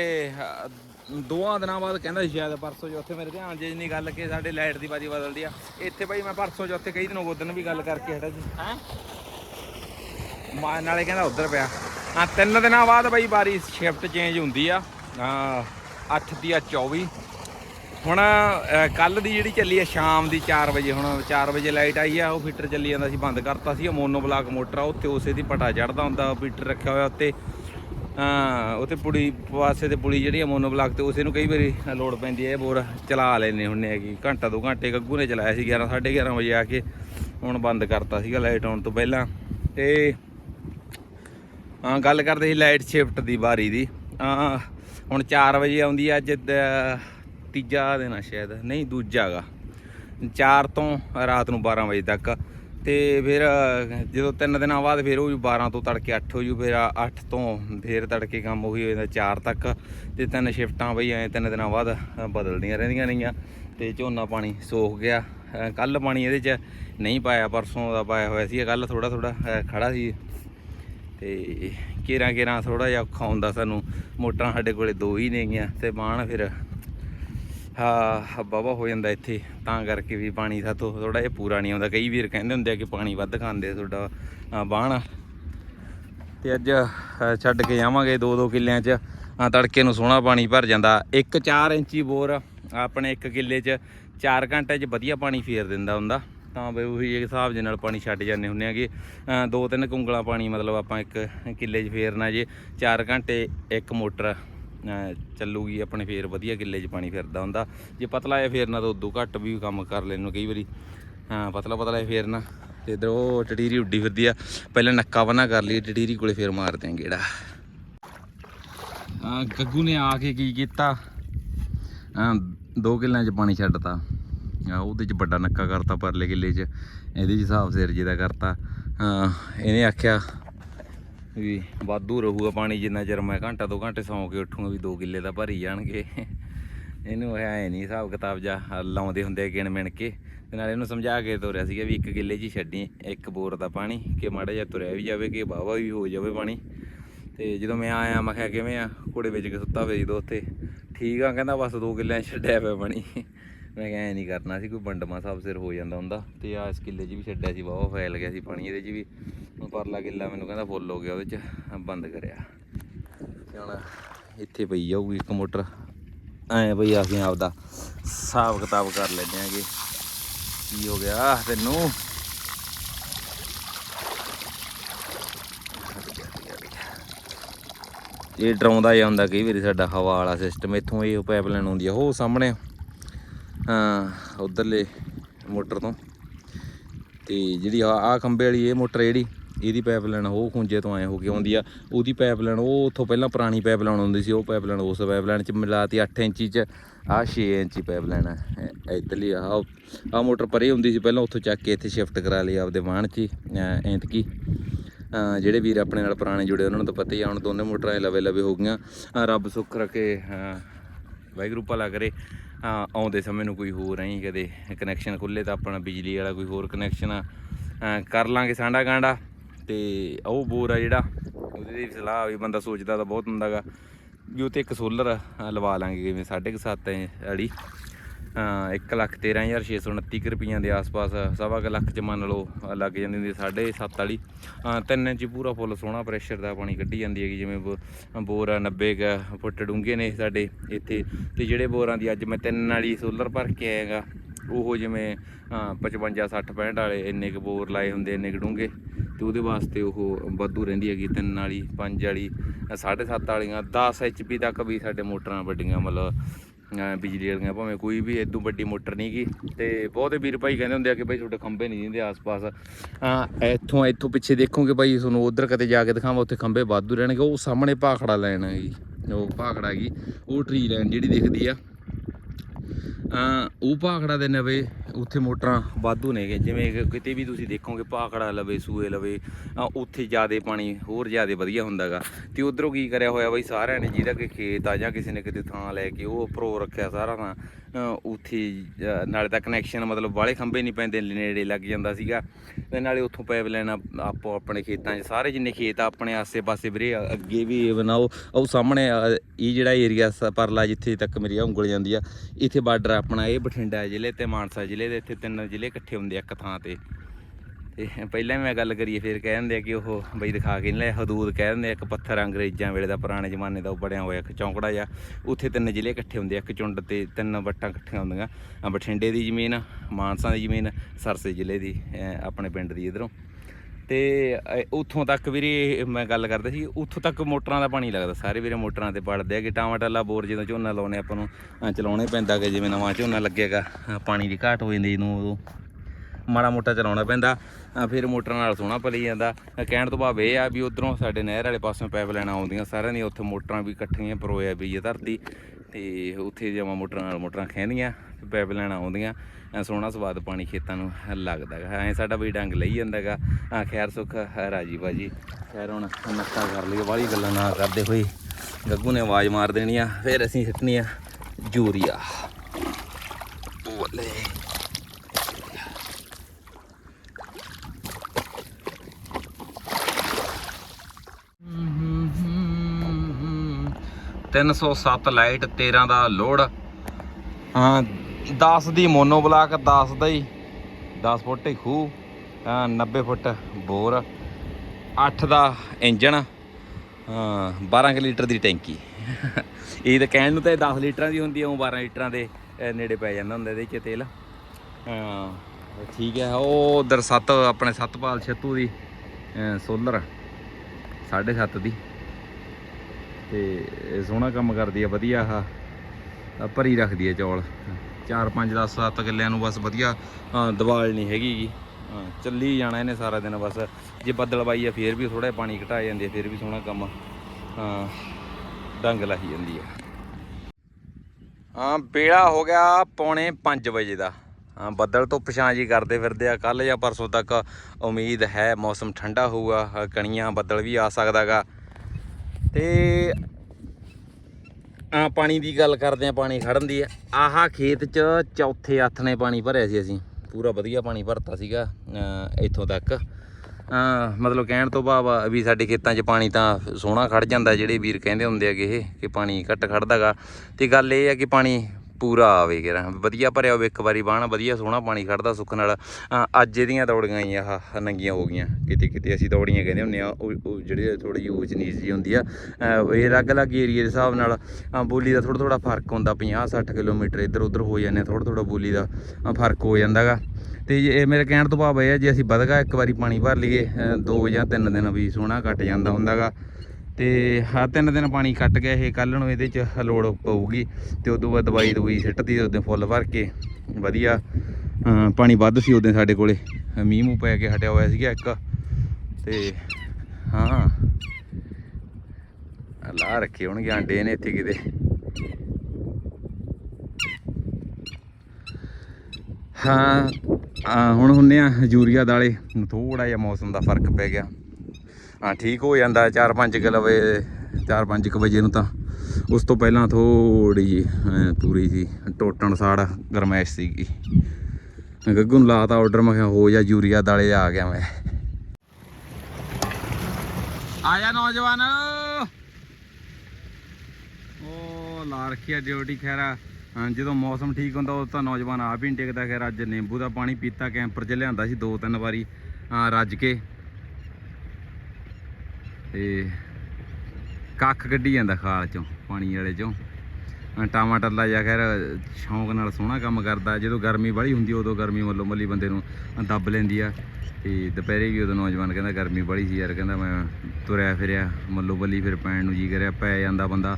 ਦੋਆਂ ਦਿਨਾਂ ਬਾਅਦ ਕਹਿੰਦਾ ਸੀ ਸ਼ਾਇਦ ਪਰਸੋਂ ਚੌਥੇ। ਮੇਰੇ ਧਿਆਨ 'ਚ ਨਹੀਂ ਗੱਲ ਕਿ ਸਾਡੇ ਲਾਈਟ ਦੀ ਬਾਜੀ ਬਦਲਦੀ ਆ। ਇੱਥੇ ਬਾਈ ਮੈਂ ਪਰਸੋਂ ਚੌਥੇ ਕਈ ਦਿਨ ਉਦੋਂ ਵੀ ਗੱਲ ਕਰਕੇ ਹਟਾ ਸੀ। ਹੈ? ਨਾਲੇ ਕਹਿੰਦਾ ਉਧਰ ਪਿਆ। ਹਾਂ ਤਿੰਨ ਦਿਨਾਂ ਬਾਅਦ ਬਾਈ ਬਾਰੀ ਸ਼ਿਫਟ ਚੇਂਜ ਹੁੰਦੀ ਆ। 8 ਦੀ ਆ 24 ਹੁਣ ਕੱਲ ਦੀ ਜਿਹੜੀ ਚੱਲੀ ਆ, ਸ਼ਾਮ ਦੀ 4 ਵਜੇ, ਹੁਣ 4 ਵਜੇ ਲਾਈਟ ਆਈ ਆ, ਉਹ ਫੀਟਰ ਚੱਲੀ ਜਾਂਦਾ ਸੀ, ਬੰਦ ਕਰਤਾ ਸੀ, ਉਹ ਮੋਨੋ ਬਲਾਕ ਮੋਟਰ ਆ, ਉੱਥੇ ਉਸੇ ਦੀ ਪਟਾ ਚੜਦਾ ਹੁੰਦਾ ਫੀਟਰ ਰੱਖਿਆ ਹੋਇਆ ਉੱਤੇ। ਹਾਂ ਉੱਥੇ ਪੁੜੀ ਪਾਸੇ ਤੇ ਪੁੜੀ ਜਿਹੜੀ ਆ, ਮੋਨੋ ਬਲਾਕ ਤੇ ਉਸੇ ਨੂੰ ਕਈ ਵਾਰੀ ਲੋਡ ਪੈਂਦੀ ਹੈ ਬੋਰ ਚਲਾ ਲੈਨੇ ਹੁੰਨੇ ਕਿ ਘੰਟਾ ਦੋ ਘੰਟੇ ਗੱਗੂ ਨੇ ਚਲਾਇਆ ਸੀ 11 11:30 ਵਜੇ ਆ ਕੇ ਹੁਣ ਬੰਦ ਕਰਤਾ ਸੀਗਾ ਲਾਈਟ ਆਉਣ ਤੋਂ ਪਹਿਲਾਂ। ਤੇ ਗੱਲ ਕਰਦੇ ਸੀ ਲਾਈਟ ਸ਼ਿਫਟ ਦੀ ਵਾਰੀ ਦੀ। ਹਾਂ ਹੁਣ 4 ਵਜੇ ਆਉਂਦੀ ਆ ਅੱਜ ਤੀਜਾ ਦਿਨ ਆ ਸ਼ਾਇਦ। ਨਹੀਂ, ਦੂਜਾ ਗਾ। 4 ਤੋਂ ਰਾਤ ਨੂੰ 12 ਵਜੇ ਤੱਕ। ਤੇ ਫਿਰ, ਜਦੋਂ ਤਿੰਨ ਦਿਨਾਂ ਬਾਅਦ ਫਿਰ ਉਹ 12 ਤੋਂ ਤੜਕੇ 8 ਹੋ ਜੂ, ਫਿਰ 8 ਤੋਂ ਫਿਰ ਤੜਕੇ ਕੰਮ ਉਹੀ ਹੋ ਜਾਂਦਾ 4 ਤੱਕ। ਤੇ ਤਿੰਨ ਸ਼ਿਫਟਾਂ ਬਈ ਐ ਤਿੰਨ ਦਿਨਾਂ ਬਾਅਦ ਬਦਲਦੀਆਂ ਰਹਿੰਦੀਆਂ ਨੇਗੀਆਂ ਤੇ ਝੋਨਾ ਪਾਣੀ ਸੋਖ ਗਿਆ। ਕੱਲ ਪਾਣੀ ਇਹਦੇ 'ਚ ਨਹੀਂ ਪਾਇਆ, ਪਰਸੋਂ ਦਾ ਪਾਇਆ ਹੋਇਆ ਸੀ। ਕੱਲ ਥੋੜਾ ਥੋੜਾ ਖੜਾ ਸੀ। ਤੇ ਕੇਰਾਂ ਕੇਰਾਂ ਥੋੜਾ ਜਿਹਾ ਔਖਾ ਹੁੰਦਾ ਸਾਨੂੰ। ਮੋਟਰਾਂ ਸਾਡੇ ਕੋਲੇ ਦੋ ਹੀ ਨੇਗੀਆਂ ਤੇ ਬਾਣ ਫਿਰ ਹਾਂ ਬਾਬਾ ਹੋ ਜਾਂਦਾ ਇੱਥੇ। ਤਾਂ ਕਰਕੇ ਵੀ ਪਾਣੀ ਸਾਤੋਂ ਥੋੜਾ ਜਿਹਾ ਪੂਰਾ ਨਹੀਂ ਆਉਂਦਾ। ਕਈ ਵੀਰ ਕਹਿੰਦੇ ਹੁੰਦੇ ਆ ਕਿ ਪਾਣੀ ਵੱਧ ਖਾਂਦੇ ਤੁਹਾਡਾ ਅਹ, ਬਾਣ। ਤੇ ਅੱਜ ਛੱਡ ਕੇ ਜਾਵਾਂਗੇ ਦੋ ਦੋ ਕਿੱਲਿਆਂ 'ਚ। ਤੜਕੇ ਨੂੰ ਸੋਹਣਾ ਪਾਣੀ ਭਰ ਜਾਂਦਾ। ਇੱਕ 4 ਇੰਚੀ ਬੋਰ ਆਪਣੇ ਇੱਕ ਕਿੱਲੇ 'ਚ 4 ਘੰਟੇ 'ਚ ਵਧੀਆ ਪਾਣੀ ਫੇਰ ਦਿੰਦਾ ਹੁੰਦਾ। ਤਾਂ ਬਈ ਉਹੀ ਇੱਕ ਹਿਸਾਬ ਦੇ ਨਾਲ ਪਾਣੀ ਛੱਡ ਜਾਂਦੇ ਹੁੰਦੇ ਆਗੇ ਅਹ, ਦੋ ਤਿੰਨ ਕੁੰਗਲਾਂ ਪਾਣੀ ਮਤਲਬ ਆਪਾਂ ਇੱਕ ਕਿੱਲੇ 'ਚ ਫੇਰਨਾ ਜੇ 4 ਘੰਟੇ ਇੱਕ ਮੋਟਰ ਚੱਲੂਗੀ ਆਪਣੇ ਫੇਰ ਵਧੀਆ ਕਿੱਲੇ 'ਚ ਪਾਣੀ ਫਿਰਦਾ ਹੁੰਦਾ। ਜੇ ਪਤਲਾ ਜਿਹਾ ਫੇਰਨਾ ਤਾਂ ਉਦੋਂ ਘੱਟ ਵੀ ਕੰਮ ਕਰ ਲੈਣ ਕਈ ਵਾਰੀ। ਹਾਂ ਪਤਲਾ ਪਤਲਾ ਜਿਹਾ ਫੇਰਨਾ ਤੇ ਇਧਰ ਉਹ ਟਟੀਰੀ ਉੱਡੀ ਫਿਰਦੀ ਆ। ਪਹਿਲਾਂ ਨੱਕਾ ਬਣਾ ਕਰ ਲਈ ਟਟੀਰੀ ਕੋਲੇ ਫੇਰ ਮਾਰਦੇ ਆ ਗੇੜਾ ਗੱਗੂ ਨੇ ਆ ਕੇ ਕੀ ਕੀਤਾ? ਦੋ ਕਿੱਲਿਆਂ 'ਚ ਪਾਣੀ ਛੱਡਤਾ। ਆ ਉਹਦੇ 'ਚ ਵੱਡਾ ਨੱਕਾ ਕਰਤਾ ਪਰਲੇ ਕਿੱਲੇ 'ਚ, ਇਹਦੇ 'ਚ ਹਿਸਾਬ ਸਿਰ ਜਿਹਦਾ ਕਰਤਾ। ਆ ਇਹਨੇ ਆਖਿਆ ਵੀ ਵਾਧੂ ਰਹੂਗਾ ਪਾਣੀ ਜਿੰਨਾ ਚਿਰ ਮੈਂ ਘੰਟਾ ਦੋ ਘੰਟੇ ਸੌਂ ਕੇ ਉੱਠੂਗਾ ਵੀ 2 ਕਿੱਲੇ ਦਾ ਭਰੀ ਜਾਣਗੇ। ਇਹਨੂੰ ਐ ਨਹੀਂ ਹਿਸਾਬ ਕਿਤਾਬ ਜਾ ਲਾਉਂਦੇ ਹੁੰਦੇ ਆ ਗਿਣ ਮਿਣ ਕੇ। ਤੇ ਨਾਲ ਇਹਨੂੰ ਸਮਝਾ ਕੇ ਤੋਰਿਆ ਸੀਗਾ ਵੀ ਇੱਕ ਕਿੱਲੇ 'ਚ ਹੀ ਛੱਡੀ, ਇੱਕ ਬੋਰ ਦਾ ਪਾਣੀ, ਕਿ ਮਾੜਾ ਜਿਹਾ ਤੁਰਿਆ ਵੀ ਜਾਵੇ, ਕਿ ਵਾਹਵਾ ਵੀ ਹੋ ਜਾਵੇ ਪਾਣੀ। ਤੇ ਜਦੋਂ ਮੈਂ ਆਇਆ, ਮੈਂ ਕਿਹਾ, ਕਿਵੇਂ ਆ? ਘੋੜੇ ਵਿੱਚ ਸੁੱਤਾ ਵੇ ਜਦੋਂ ਉੱਥੇ ਠੀਕ ਆ, ਕਹਿੰਦਾ ਬਸ ਦੋ ਕਿੱਲਿਆਂ 'ਚ ਛੱਡਿਆ ਪਿਆ ਪਾਣੀ। ਮੈਂ ਕਿਹਾ ਐ ਨਹੀਂ ਕਰਨਾ ਸੀ, ਕੋਈ ਬੰਡਮਾ ਸਾਹਿਬ ਸਿਰ ਹੋ ਜਾਂਦਾ ਹੁੰਦਾ। ਤੇ ਆ ਇਸ ਕਿੱਲੇ 'ਚ ਵੀ ਛੱਡਿਆ ਸੀ ਬਹੁਤ ਫੈਲ ਗਿਆ ਸੀ ਪਾਣੀ ਇਹਦੇ 'ਚ ਵੀ। ਪਰਲਾ ਕਿੱਲਾ ਮੈਨੂੰ ਕਹਿੰਦਾ ਫੁੱਲ ਹੋ ਗਿਆ ਉਹਦੇ 'ਚ ਬੰਦ ਕਰਿਆ। ਹੁਣ ਇੱਥੇ ਪਈ ਜਾਊਗੀ ਇੱਕ ਮੋਟਰ। ਐ ਬਈ ਅਸੀਂ ਆਪਦਾ ਹਿਸਾਬ ਕਿਤਾਬ ਕਰ ਲੈਂਦੇ ਆਂਗੇ ਕੀ ਹੋ ਗਿਆ ਤੈਨੂੰ? ਇਹ ਡਰਾਉਂਦਾ ਜਾਂਦਾ ਕਈ ਵਾਰੀ ਸਾਡਾ ਹਵਾ ਵਾਲਾ ਸਿਸਟਮ ਇੱਥੋਂ ਇਹ ਪਾਈਪਲਾਈਨ ਆਉਂਦੀ ਆ, ਉਹ ਸਾਹਮਣੇ। ਆ ਹਾਂ ਉਧਰਲੇ ਮੋਟਰ ਤੋਂ। ਤੇ ਜਿਹੜੀ ਆ ਆਹ ਖੰਬੇ ਵਾਲੀ ਇਹ ਮੋਟਰ ਜਿਹੜੀ ਇਹਦੀ ਪਾਈਪਲਾਈਨ ਉਹ ਖੁੰਝੇ ਤੋਂ ਐ ਹੋ ਕੇ ਆਉਂਦੀ ਆ। ਉਹਦੀ ਪਾਈਪਲਾਈਨ ਉਹ ਉੱਥੋਂ ਪਹਿਲਾਂ ਪੁਰਾਣੀ ਪਾਈਪਲਾਈਨ ਆਉਂਦੀ ਸੀ ਉਹ ਪਾਈਪਲਾਈਨ ਉਸ ਪਾਈਪਲਾਈਨ ਚ ਮਿਲਾਤੀ 8 ਇੰਚੀ ਚ ਆਹ 6 ਇੰਚੀ ਪਾਈਪਲਾਈਨ ਆ। ਇਹ ਇੱਧਰਲੀ ਆ ਆਹ ਮੋਟਰ ਪਰੇ ਹੁੰਦੀ ਸੀ ਪਹਿਲਾਂ ਉੱਥੋਂ ਚੱਕ ਕੇ ਇੱਥੇ ਸ਼ਿਫਟ ਕਰਾ ਲਈ ਆਪਦੇ ਵਾਹਣ 'ਚ ਹੀ, ਐਂਤਕੀ। ਜਿਹੜੇ ਵੀਰ ਆਪਣੇ ਨਾਲ ਪੁਰਾਣੇ ਜੁੜੇ ਉਹਨਾਂ ਨੂੰ ਤਾਂ ਪਤਾ ਹੀ ਆ ਹੁਣ ਦੋਨੇ ਮੋਟਰਾਂ ਇਹ ਲਵੇ ਲਵੇ ਹੋ ਗਈਆਂ। ਰੱਬ ਸੁੱਖ ਰੱਖੇ ਅਹ ਵਾਹਿਗੁਰੂ ਭਲਾ ਕਰੇ। ਆਉਂਦੇ ਸਮੇਂ ਨੂੰ ਕੋਈ ਹੋਰ ਨਹੀਂ ਕਦੇ ਕਨੈਕਸ਼ਨ ਖੁੱਲੇ ਤਾਂ ਆਪਣਾ ਬਿਜਲੀ ਵਾਲਾ ਕੋਈ ਹੋਰ ਕਨੈਕਸ਼ਨ ਕਰ ਲਾਂਗੇ ਸਾਂਡਾ ਗਾਂਡਾ। ਤੇ ਉਹ ਬੋਰ ਆ ਜਿਹੜਾ, ਉਹਦੇ ਦੀ ਸਲਾਹ ਵੀ ਬੰਦਾ ਸੋਚਦਾ ਤਾਂ ਬਹੁਤ ਹੁੰਦਾਗਾ ਵੀ ਉੱਤੇ ਇੱਕ ਸੋਲਰ ਲਵਾ ਲਾਂਗੇ ਜਿਵੇਂ 7.5 ਅੜੀ 113629 ਰੁਪਈਆਂ ਦੇ ਆਸ-ਪਾਸ, ਸਵਾ ਕ ਲੱਖ ਚ ਮੰਨ ਲਓ ਲੱਗ ਜਾਂਦੀ ਹੁੰਦੀ 7.5 ਵਾਲੀ। ਤਿੰਨ ਇੰਚ ਪੂਰਾ ਫੁੱਲ ਸੋਹਣਾ ਪ੍ਰੈਸ਼ਰ ਦਾ ਪਾਣੀ ਕੱਢੀ ਜਾਂਦੀ ਹੈਗੀ, ਜਿਵੇਂ ਬੋਰ 90 ਕ ਫੁੱਟ ਡੂੰਘੇ ਨੇ ਸਾਡੇ ਇੱਥੇ। ਤੇ ਜਿਹੜੇ ਬੋਰਾਂ ਦੀ ਅੱਜ ਮੈਂ ਤਿੰਨ ਵਾਲੀ ਸੋਲਰ ਭਰ ਕੇ ਆਇਆਗਾ ਉਹ ਜਿਵੇਂ 55 60 65 ਵਾਲੇ ਇੰਨੇ ਕ ਬੋਰ ਲਾਏ ਹੁੰਦੇ, ਇੰਨੇ ਕ ਡੂੰਘੇ। ਤੇ ਉਹਦੇ ਵਾਸਤੇ ਉਹ ਵਾਧੂ ਰਹਿੰਦੀ ਹੈਗੀ, ਤਿੰਨ ਵਾਲੀ, ਪੰਜ ਵਾਲੀ 7.5 ਵਾਲੀਆਂ 10 ਐਚਪੀ ਤੱਕ ਵੀ ਸਾਡੇ ਮੋਟਰਾਂ ਵੱਡੀਆਂ, ਮਤਲਬ ਬਿਜਲੀ ਵਾਲੀਆਂ, ਭਾਵੇਂ ਕੋਈ ਵੀ ਇਦੋਂ ਵੱਡੀ ਮੋਟਰ ਨਹੀਂ ਗੀ, ਤੇ ਬਹੁਤੇ ਵੀਰ ਭਾਈ ਕਹਿੰਦੇ ਹੁੰਦੇ ਆ ਕਿ ਭਾਈ ਤੁਹਾਡੇ ਖੰਭੇ ਨਹੀਂ ਦਿੰਦੇ ਆਸ-ਪਾਸ। ਇੱਥੋਂ ਇੱਥੋਂ ਪਿੱਛੇ ਦੇਖੋਗੇ ਭਾਈ, ਤੁਹਾਨੂੰ ਉਧਰ ਕਦੇ ਜਾ ਕੇ ਦਿਖਾਵਾਂ, ਉੱਥੇ ਖੰਭੇ ਵਾਧੂ ਰਹਿਣਗੇ, ਉਹ ਸਾਹਮਣੇ ਭਾਖੜਾ ਲੈਣ ਹੈਗੀ ਉਹ ਭਾਖੜਾ ਹੈਗੀ ਉਹ ਟ੍ਰੀ ਲਾਈਨ ਜਿਹੜੀ ਦਿਖਦੀ ਆ। ਉਹ ਭਾਖੜਾ ਦੇ ਨਵੇਂ ਉੱਥੇ ਮੋਟਰਾਂ ਵਾਧੂ ਨੇਗੇ। ਜਿਵੇਂ ਕਿ ਕਿਤੇ ਵੀ ਤੁਸੀਂ ਦੇਖੋਗੇ, ਭਾਖੜਾ ਲਵੇ, ਸੂਏ ਲਵੇ ਉੱਥੇ ਜ਼ਿਆਦੇ ਪਾਣੀ, ਹੋਰ ਜ਼ਿਆਦੇ ਵਧੀਆ ਹੁੰਦਾਗਾ। ਤੇ ਉਧਰੋਂ ਕੀ ਕਰਿਆ ਹੋਇਆ ਬਈ, ਸਾਰਿਆਂ ਨੇ ਜਿਹਦਾ ਕਿ ਖੇਤ ਆ ਜਾਂ ਕਿਸੇ ਨੇ ਕਿਤੇ ਥਾਂ ਲੈ ਕੇ ਉਹ ਪ੍ਰੋ ਰੱਖਿਆ ਸਾਰਾ ਤਾਂ ਉੱਥੇ ਨਾਲੇ ਤਾਂ ਕਨੈਕਸ਼ਨ ਮਤਲਬ ਵਾਲੇ ਖੰਭੇ ਨਹੀਂ ਪੈਂਦੇ, ਨੇੜੇ ਲੱਗ ਜਾਂਦਾ ਸੀਗਾ। ਤੇ ਨਾਲੇ ਉੱਥੋਂ ਪਾਈਪ ਲਾਈਨ ਆਪੋ ਆਪਣੇ ਖੇਤਾਂ 'ਚ, ਸਾਰੇ ਜਿੰਨੇ ਖੇਤ ਆ, ਆਪਣੇ ਆਸੇ-ਪਾਸੇ ਵੀਰੇ ਅੱਗੇ ਵੀ ਬਣਾਓ। ਉਹ ਸਾਹਮਣੇ ਇਹ ਜਿਹੜਾ ਏਰੀਆ ਪਰਲਾ ਜਿੱਥੇ ਤੱਕ ਮੇਰੀ ਆਹ ਉਂਗਲ ਜਾਂਦੀ ਆ, ਇੱਥੇ ਬਾਰਡਰ ਆਪਣਾ ਇਹ ਬਠਿੰਡਾ ਜ਼ਿਲ੍ਹੇ ਤੇ ਮਾਨਸਾ ਜ਼ਿਲ੍ਹੇ ਦੇ ਇੱਥੇ ਤਿੰਨ ਜ਼ਿਲ੍ਹੇ ਇਕੱਠੇ ਹੁੰਦੇ ਆ ਇੱਕ ਥਾਂ ਤੇ। ਤੇ ਪਹਿਲਾਂ ਵੀ ਮੈਂ ਗੱਲ ਕਰੀਏ, ਫਿਰ ਕਹਿ ਦਿੰਦੇ ਆ ਕਿ ਉਹ ਬਈ ਦਿਖਾ ਕੇ ਨਹੀਂ ਲੈ ਹਦੂਦ ਕਹਿ ਦਿੰਦੇ ਆ, ਇੱਕ ਪੱਥਰ ਅੰਗਰੇਜ਼ਾਂ ਵੇਲੇ ਦਾ ਪੁਰਾਣੇ ਜ਼ਮਾਨੇ ਦਾ ਉਹ ਬਣਿਆ ਹੋਇਆ, ਇੱਕ ਚੌਂਕੜਾ ਜਿਹਾ। ਉੱਥੇ ਤਿੰਨ ਜ਼ਿਲ੍ਹੇ ਇਕੱਠੇ ਹੁੰਦੇ ਆ, ਇੱਕ ਚੁੰਡ ਤੇ ਤਿੰਨ ਵੱਟਾਂ ਇਕੱਠੀਆਂ ਹੁੰਦੀਆਂ। ਬਠਿੰਡੇ ਦੀ ਜ਼ਮੀਨ, ਮਾਨਸਾ ਦੀ ਜ਼ਮੀਨ, ਸਰਸੇ ਜ਼ਿਲ੍ਹੇ ਦੀ ਆਪਣੇ ਪਿੰਡ ਦੀ ਇਧਰੋਂ। ਤੇ ਉੱਥੋਂ ਤੱਕ ਵੀਰੇ ਇਹ ਮੈਂ ਗੱਲ ਕਰਦਾ ਸੀ, ਉੱਥੋਂ ਤੱਕ ਮੋਟਰਾਂ ਦਾ ਪਾਣੀ ਲੱਗਦਾ, ਸਾਰੇ ਵੀਰੇ ਮੋਟਰਾਂ ਤੇ ਪੜਦੇ ਆ ਕਿ ਟਾਮਾਟਾਲਾ ਬੋਰ ਜਦੋਂ ਝੋਨਾ ਲਾਉਣੇ ਆਪਾਂ ਨੂੰ ਅਹ ਚਲਾਉਣਾ ਹੀ ਪੈਂਦਾ ਕਿ ਜਿਵੇਂ ਨਵਾਂ ਝੋਨਾ ਲੱਗੇਗਾ ਪਾਣੀ ਦੀ ਘਾਟ ਹੋ ਜਾਂਦੀ ਇਹਨੂੰ ਉਦੋਂ, ਮਾੜਾ ਮੋਟਾ ਚਲਾਉਣਾ ਪੈਂਦਾ ਫਿਰ ਮੋਟਰਾਂ ਨਾਲ ਸੋਹਣਾ ਪਲੀ ਜਾਂਦਾ ਕਹਿਣ ਤੋਂ ਭਾਵ ਇਹ ਆ ਵੀ ਉਧਰੋਂ ਸਾਡੇ ਨਹਿਰ ਵਾਲੇ ਪਾਸੋਂ ਪਾਈਪ ਲਾਈਨਾਂ ਆਉਂਦੀਆਂ ਸਾਰਿਆਂ ਦੀਆਂ, ਉੱਥੇ ਮੋਟਰਾਂ ਵੀ ਇਕੱਠੀਆਂ, ਪਰੋਇਆ ਵੀ ਇਹ ਧਰਤੀ ਤੇ ਉੱਥੇ ਜਮਾ ਮੋਟਰਾਂ ਨਾਲ ਮੋਟਰਾਂ ਖਹਿੰਦੀਆਂ ਪੈਪ ਲੈਣਾ ਆਉਂਦੀਆਂ, ਐਂ ਸੋਹਣਾ ਸਵਾਦ ਪਾਣੀ ਖੇਤਾਂ ਨੂੰ ਲੱਗਦਾ ਗਾ। ਐਂ ਸਾਡਾ ਵੀ ਡੰਗ ਲਈ ਜਾਂਦਾਗਾ ਆ ਖੈਰ ਸੁੱਖ, ਰਾਜੀ ਬਾਜੀ। ਖੈਰ ਹੁਣ ਨੱਕਾ ਕਰ ਲਈਏ ਵਾਲੀ ਗੱਲਾਂ ਨਾ ਕਰਦੇ ਹੋਏ। ਗੱਗੂ ਨੇ ਆਵਾਜ਼ ਮਾਰ ਦੇਣੀ ਆ, ਫਿਰ ਅਸੀਂ ਸਿੱਟਣੀ ਆ ਜੂਰੀਆ ਓਲੇ 307 ਲਾਈਟ 13 ਦਾ ਲੋਡ। ਹਾਂ 10 ਦੀ ਮੋਨੋ ਬਲਾਕ 10 ਦਾ ਹੀ 10 ਫੁੱਟ ਹੀ ਖੂਹ, ਹਾਂ 90 ਫੁੱਟ ਬੋਰ 8 ਦਾ ਇੰਜਣ, ਹਾਂ 12 ਕੁ ਲੀਟਰ ਦੀ ਟੈਂਕੀ। ਇਹ ਤਾਂ ਕਹਿਣ ਨੂੰ ਤਾਂ ਇਹ 10 ਲੀਟਰਾਂ ਦੀ ਹੁੰਦੀ ਆ ਉਹ 12 ਲੀਟਰਾਂ ਦੇ ਨੇੜੇ ਪੈ ਜਾਂਦਾ ਹੁੰਦਾ ਇਹਦੇ ਚ ਤੇਲ। ਹਾਂ, ਠੀਕ ਹੈ ਉਹ ਉਧਰ ਸੱਤ, ਆਪਣੇ ਸਤਪਾਲ ਛੱਤੂ ਦੀ ਸੋਲਰ 7.5 ਦੀ। ਤੇ ਸੋਹਣਾ ਕੰਮ ਕਰਦੀ ਆ ਵਧੀਆ ਆਹ ਭਰੀ ਰੱਖਦੀ ਆ ਚੌਲ। 4 5 10 7 ਕਿੱਲਿਆਂ ਨੂੰ ਬਸ ਵਧੀਆ ਹਾਂ, ਦਵਾਲ ਨਹੀਂ ਹੈਗੀ ਜੀ ਹਾਂ, ਚੱਲੀ ਜਾਣਾ ਇਹਨੇ ਸਾਰਾ ਦਿਨ ਬਸ। ਜੇ ਬੱਦਲ ਬੱਦਲਬਾਈ ਆ ਫੇਰ ਵੀ ਥੋੜਾ ਪਾਣੀ ਘਟਾ ਜਾਂਦੀ ਆ ਫੇਰ ਵੀ ਸੋਹਣਾ ਕੰਮ। ਹਾਂ ਡੰਗ ਲਾਹੀ ਜਾਂਦੀ ਆ। ਹਾਂ ਬੇੜਾ ਹੋ ਗਿਆ ਪੌਣੇ 5 ਵਜੇ ਦਾ। ਹਾਂ ਬੱਦਲ ਤੋਂ ਪਛਾਂ ਜੀ ਕਰਦੇ ਫਿਰਦੇ ਆ। ਕੱਲ ਜਾਂ ਪਰਸੋਂ ਤੱਕ ਉਮੀਦ ਹੈ ਮੌਸਮ ਠੰਡਾ ਹੋਊਗਾ। ਕਣੀਆਂ ਬੱਦਲ ਵੀ ਆ ਸਕਦਾਗਾ। ਤੇ ਆ ਪਾਣੀ ਦੀ ਗੱਲ ਕਰਦੇ ਆ, ਪਾਣੀ ਖੜਨ ਦੀ ਆਹਾ ਖੇਤ ਚ ਚੌਥੇ ਹੱਥ ਨੇ ਪਾਣੀ ਭਰਿਆ ਸੀ ਅਸੀਂ। ਪੂਰਾ ਵਧੀਆ ਪਾਣੀ ਭਰਤਾ ਸੀਗਾ ਇੱਥੋਂ ਤੱਕ। ਮਤਲਬ ਕਹਿਣ ਤੋਂ ਭਾਵ ਵੀ ਸਾਡੇ ਖੇਤਾਂ 'ਚ ਪਾਣੀ ਤਾਂ ਸੋਹਣਾ ਖੜ ਜਾਂਦਾ, ਜਿਹੜੇ ਵੀਰ ਕਹਿੰਦੇ ਹੁੰਦੇ ਆਗੇ ਇਹ, ਕਿ ਪਾਣੀ ਘੱਟ ਖੜਦਾਗਾ ਤੇ ਗੱਲ ਇਹ ਆ ਕਿ ਪਾਣੀ ਪੂਰਾ ਆਵੇ ਕਿਰਾ ਵਧੀਆ ਭਰਿਆ ਹੋਵੇ, ਇੱਕ ਵਾਰੀ ਬਾਣ ਵਧੀਆ ਸੋਹਣਾ ਪਾਣੀ ਖੜਦਾ ਸੁੱਖ ਨਾਲ। ਅੱਜ ਇਹਦੀਆਂ ਦੌੜੀਆਂ ਹੀ ਆਹ ਨੰਗੀਆਂ ਹੋ ਗਈਆਂ। ਕਿਤੇ ਕਿਤੇ ਅਸੀਂ ਦੌੜੀਆਂ ਕਹਿੰਦੇ ਹੁੰਦੇ ਆ ਉਹ ਜਿਹੜੇ ਥੋੜੀ ਜਿਹੀ ਉੱਚ ਨੀਚ ਜੀ ਹੁੰਦੀ ਆ ਇਹ ਅਲੱਗ-ਅਲੱਗ ਏਰੀਏ ਦੇ ਹਿਸਾਬ ਨਾਲ ਬੋਲੀ ਦਾ ਥੋੜਾ ਥੋੜਾ ਫ਼ਰਕ ਹੁੰਦਾ 50-60 ਕਿਲੋਮੀਟਰ ਇੱਧਰ ਉੱਧਰ ਹੋ ਜਾਂਦੇ ਥੋੜਾ ਥੋੜਾ ਬੋਲੀ ਦਾ ਫ਼ਰਕ ਹੋ ਜਾਂਦਾਗਾ ਤੇ ਜੇ ਇਹ ਮੇਰੇ ਕਹਿਣ ਤੋਂ ਭਾਵ ਇਹ ਹੈ ਜੇ ਅਸੀਂ ਵਧਗਾ ਇੱਕ ਵਾਰੀ ਪਾਣੀ ਭਰ ਲਈਏ ਦੋ ਜਾਂ ਤਿੰਨ ਦਿਨ ਵੀ ਸੋਹਣਾ ਕੱਟ ਜਾਂਦਾ ਹੁੰਦਾਗਾ ਤੇ ਹਾਂ ਤਿੰਨ ਦਿਨ ਪਾਣੀ ਕੱਟ ਗਿਆ ਇਹ ਕੱਲ ਨੂੰ ਇਹਦੇ ਚ ਲੋੜ ਪਊਗੀ ਤੇ ਉਦੋਂ ਬਾਅਦ ਦਵਾਈ ਦਵਾਈ ਸਿੱਟਦੀ ਉਹਦੇ ਫੁੱਲ ਭਰ ਕੇ ਵਧੀਆ ਪਾਣੀ ਵੱਧ ਸੀ ਉਹਦੇ ਸਾਡੇ ਕੋਲੇ। ਮੀਂਹ ਮੂੰਹ ਪੈ ਕੇ ਹਟਿਆ ਹੋਇਆ ਸੀਗਾ ਇੱਕ, ਤੇ ਹਾਂ। ਲਾ ਰੱਖੇ ਹੋਣਗੇ ਆਂਡੇ ਨੇ ਇੱਥੇ ਕਿਤੇ। ਹਾਂ ਹੁਣ ਹੁੰਨੇ ਆ ਯੂਰੀਆ ਦਾਲੇ। ਥੋੜਾ ਜਿਹਾ ਮੌਸਮ ਦਾ ਫ਼ਰਕ ਪੈ ਗਿਆ। ਹਾਂ ਠੀਕ ਹੋ ਜਾਂਦਾ 4-5 ਕਿਲੋ ਵਜੇ 4-5 ਵਜੇ ਨੂੰ ਤਾਂ। ਉਸ ਤੋਂ ਪਹਿਲਾਂ ਥੋੜੀ ਜੀ ਪੂਰੀ ਜੀ ਟੋਟਣ ਸਾੜ ਗਰਮੈਸ਼ ਸੀਗੀ। ਗੱਗੂ ਨੂੰ ਲਾਤਾ ਆਰਡਰ ਮੈਂ ਕਿਹਾ ਹੋ ਜਾ ਯੂਰੀਆ ਦਾਲੇ ਆ ਗਿਆ ਮੈਂ। ਆਇਆ ਨੌਜਵਾਨ। ਉਹ ਲਾ ਰੱਖਿਆ ਡਿਊਟੀ ਖੈਰਾ ਹਾਂ ਜਦੋਂ ਮੌਸਮ ਠੀਕ ਹੁੰਦਾ ਉਹ ਤਾਂ ਨੌਜਵਾਨ ਆਪ ਹੀ ਨਹੀਂ ਟਿਕਦਾ। ਖੈਰ ਅੱਜ ਨਿੰਬੂ ਦਾ ਪਾਣੀ ਪੀਤਾ ਕੈਂਪਰ 'ਚ ਲਿਆਂਦਾ ਸੀ ਦੋ ਤਿੰਨ ਵਾਰੀ ਹਾਂ, ਰੱਜ ਕੇ। ਤੇ ਕੱਖ ਕੱਢੀ ਜਾਂਦਾ ਖਾਲ ਚੋਂ, ਪਾਣੀ ਵਾਲੇ ਚੋਂ। ਟਾਮਾ ਟਮਾਟਰ ਜਾਂ ਖੈਰ, ਸ਼ੌਂਕ ਨਾਲ ਸੋਹਣਾ ਕੰਮ ਕਰਦਾ। ਜਦੋਂ ਗਰਮੀ ਬੜੀ ਹੁੰਦੀ, ਉਦੋਂ ਗਰਮੀ ਮੱਲੋ ਮੱਲੀ ਬੰਦੇ ਨੂੰ ਦੱਬ ਲੈਂਦੀ ਆ। ਤੇ ਦੁਪਹਿਰੇ ਵੀ ਉਦੋਂ ਨੌਜਵਾਨ ਕਹਿੰਦਾ, ਗਰਮੀ ਬੜੀ ਸੀ ਯਾਰ, ਕਹਿੰਦਾ, ਮੈਂ ਤੁਰਿਆ ਫਿਰਿਆ, ਮੱਲੋ ਬੱਲੀ ਫਿਰ ਪੈਣ ਨੂੰ ਜੀ ਕਰਿਆ, ਪੈ ਜਾਂਦਾ ਬੰਦਾ।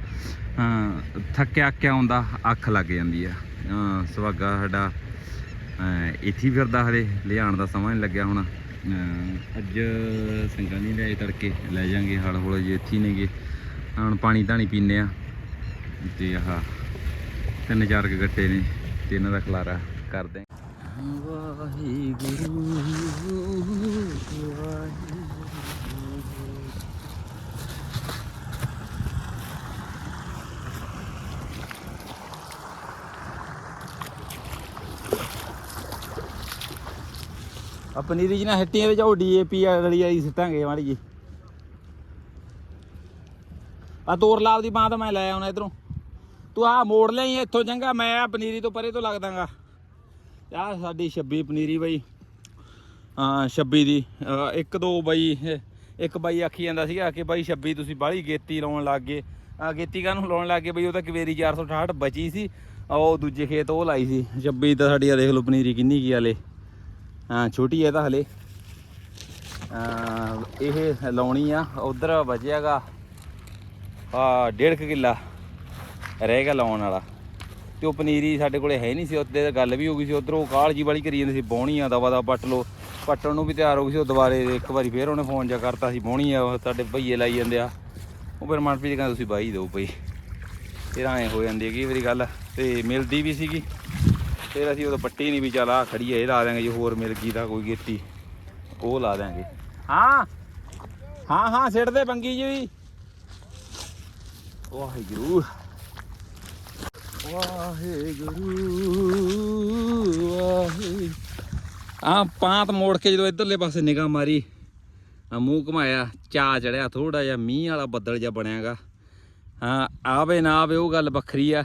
ਥੱਕਿਆ ਅੱਕਿਆ ਆਉਂਦਾ ਅੱਖ ਲੱਗ ਜਾਂਦੀ ਆ। ਸੁਹਾਗਾ ਸਾਡਾ ਇੱਥੇ ਫਿਰਦਾ ਹਲੇ ਲਿਆਉਣ ਦਾ ਸਮਾਂ ਨਹੀਂ ਲੱਗਿਆ ਹੁਣ। ਅੱਜ ਸੰਗਾਂ ਨਹੀਂ ਲੈ ਤੜਕੇ ਲੈ ਜਾਾਂਗੇ, ਹਲ ਹੁਲ ਜੇ ਇੱਥੇ ਹੀ ਨੇਗੇ। ਹੁਣ ਪਾਣੀ ਧਾਣੀ ਪੀਨੇ ਆ। ਤੇ ਆਹ ਤਿੰਨ ਚਾਰ ਕੁ ਗੱਟੇ ਨੇ ਤੇ ਇਹਨਾਂ ਦਾ ਖਲਾਰਾ ਕਰਦੇ ਵਾਹਿਗੁਰੂ। ਆ ਪਨੀਰੀ ਜਿਹਨਾਂ ਨਾ ਹੱਟੀਆਂ ਵਿੱਚ, ਉਹ ਡੀਏਪੀ ਵਾਲੀ ਵਾਲੀ ਸਿੱਟਾਂਗੇ ਮਾੜੀ ਜੀ ਆ ਤੋਰ ਲਾਲ ਦੀ ਬਾਂਹ ਤਾਂ, ਮੈਂ ਲੈ ਆਉਣਾ ਇਧਰੋਂ। ਤੂੰ ਆ ਮੋੜ ਲਈ ਇੱਥੋਂ ਚੰਗਾ, ਮੈਂ ਆ ਪਨੀਰੀ ਤੋਂ ਪਰੇ ਤੋਂ ਲੱਗ ਦਾਂਗਾ। ਆ ਸਾਡੀ 26 ਪਨੀਰੀ ਬਈ। ਹਾਂ 26 ਦੀ ਇੱਕ ਦੋ ਬਈ ਇੱਕ ਬਾਈ ਆਖੀ ਜਾਂਦਾ ਸੀਗਾ ਕਿ ਬਾਈ 26 ਤੁਸੀਂ ਬਾਹਲੀ ਗੇਤੀ ਲਾਉਣ ਲੱਗ ਗਏ। ਆ ਗੇਤੀ ਕਾਹਨੂੰ ਲਾਉਣ ਲੱਗ ਗਏ ਬਈ? ਉਹ ਤਾਂ ਕਵੇਰੀ 468 ਬਚੀ ਸੀ ਆ ਉਹ ਦੂਜੇ ਖੇਤ ਉਹ ਲਾਈ ਸੀ। 26 ਤਾਂ ਸਾਡੀ ਆ ਦੇਖ ਲਓ ਪਨੀਰੀ ਕਿੰਨੀ ਕੀ ਹਲੇ। ਛੋਟੀ ਹੈ ਤਾਂ ਹਲੇ। ਇਹ ਲਾਉਣੀ ਆ, ਉਧਰ ਬਚਿਆਗਾ ਆ, ਡੇਢ ਕੁ ਕਿੱਲਾ ਰਹੇਗਾ ਲਾਉਣ ਵਾਲਾ। ਤੇ ਉਹ ਪਨੀਰੀ ਸਾਡੇ ਕੋਲੇ ਹੈ ਨਹੀਂ ਸੀ ਉੱਤੇ ਤਾਂ ਗੱਲ ਵੀ ਹੋ ਗਈ ਸੀ। ਉਧਰੋਂ ਕਾਲ ਜੀ ਵਾਲੀ ਕਰੀ ਜਾਂਦੇ ਸੀ ਬੋਣੀ ਆ ਦਵਾ ਦਾ ਪੱਟ ਲੋ ਪੱਟਣ ਨੂੰ ਵੀ ਤਿਆਰ ਹੋ ਗਈ ਸੀ, ਉਹ ਦੁਬਾਰੇ ਇੱਕ ਵਾਰੀ ਫੇਰ ਉਹਨੇ ਫੋਨ ਜਾ ਕਰਤਾ ਸੀ, ਬੋਣੀ ਆ, ਉਹ ਸਾਡੇ ਭਈਏ ਲਾਈ ਜਾਂਦੇ ਆ। ਉਹ ਫਿਰ ਮਨਪ੍ਰੀਤ ਕਹਿੰਦਾ, ਤੁਸੀਂ ਬਾਈ ਦਿਓ ਪਈ ਫਿਰ ਐਂ ਹੋ ਜਾਂਦੀ ਹੈ, ਕਈ ਵਾਰੀ ਗੱਲ। ਤੇ ਮਿਲਦੀ ਵੀ ਸੀਗੀ। ਫਿਰ ਅਸੀਂ ਉਦੋਂ ਪੱਟੀ ਨਹੀਂ ਵੀ ਚੱਲ ਆ ਖੜੀ ਹੈ ਇਹ ਲਾ ਦਿਆਂਗੇ ਜੇ ਹੋਰ ਮਿਲ ਗਈ ਤਾਂ ਕੋਈ ਗੇਤੀ। ਉਹ ਲਾ ਦਿਆਂਗੇ। ਹਾਂ। ਹਾਂ ਹਾਂ ਸਿੱਟ ਦੇ ਬੰਗੀ ਜੀ। ਵੀ ਵਾਹਿਗੁਰੂ। ਵਾਹਿਗੁਰੂ ਵਾਹਿ। ਆ ਪਾਂਤ ਮੋੜ ਕੇ ਜਦੋਂ ਇਧਰਲੇ ਪਾਸੇ ਨਿਗਾਹ ਮਾਰੀ ਆ ਮੂੰਹ ਘਮਾਇਆ ਚਾ ਚੜਿਆ ਥੋੜਾ ਜਿਹਾ ਮੀਂਹ ਵਾਲਾ ਬੱਦਲ ਜਿਹਾ ਬਣਿਆਗਾ। ਹਾਂ ਆਵੇ ਨਾ ਆਵੇ ਉਹ ਗੱਲ ਵੱਖਰੀ ਆ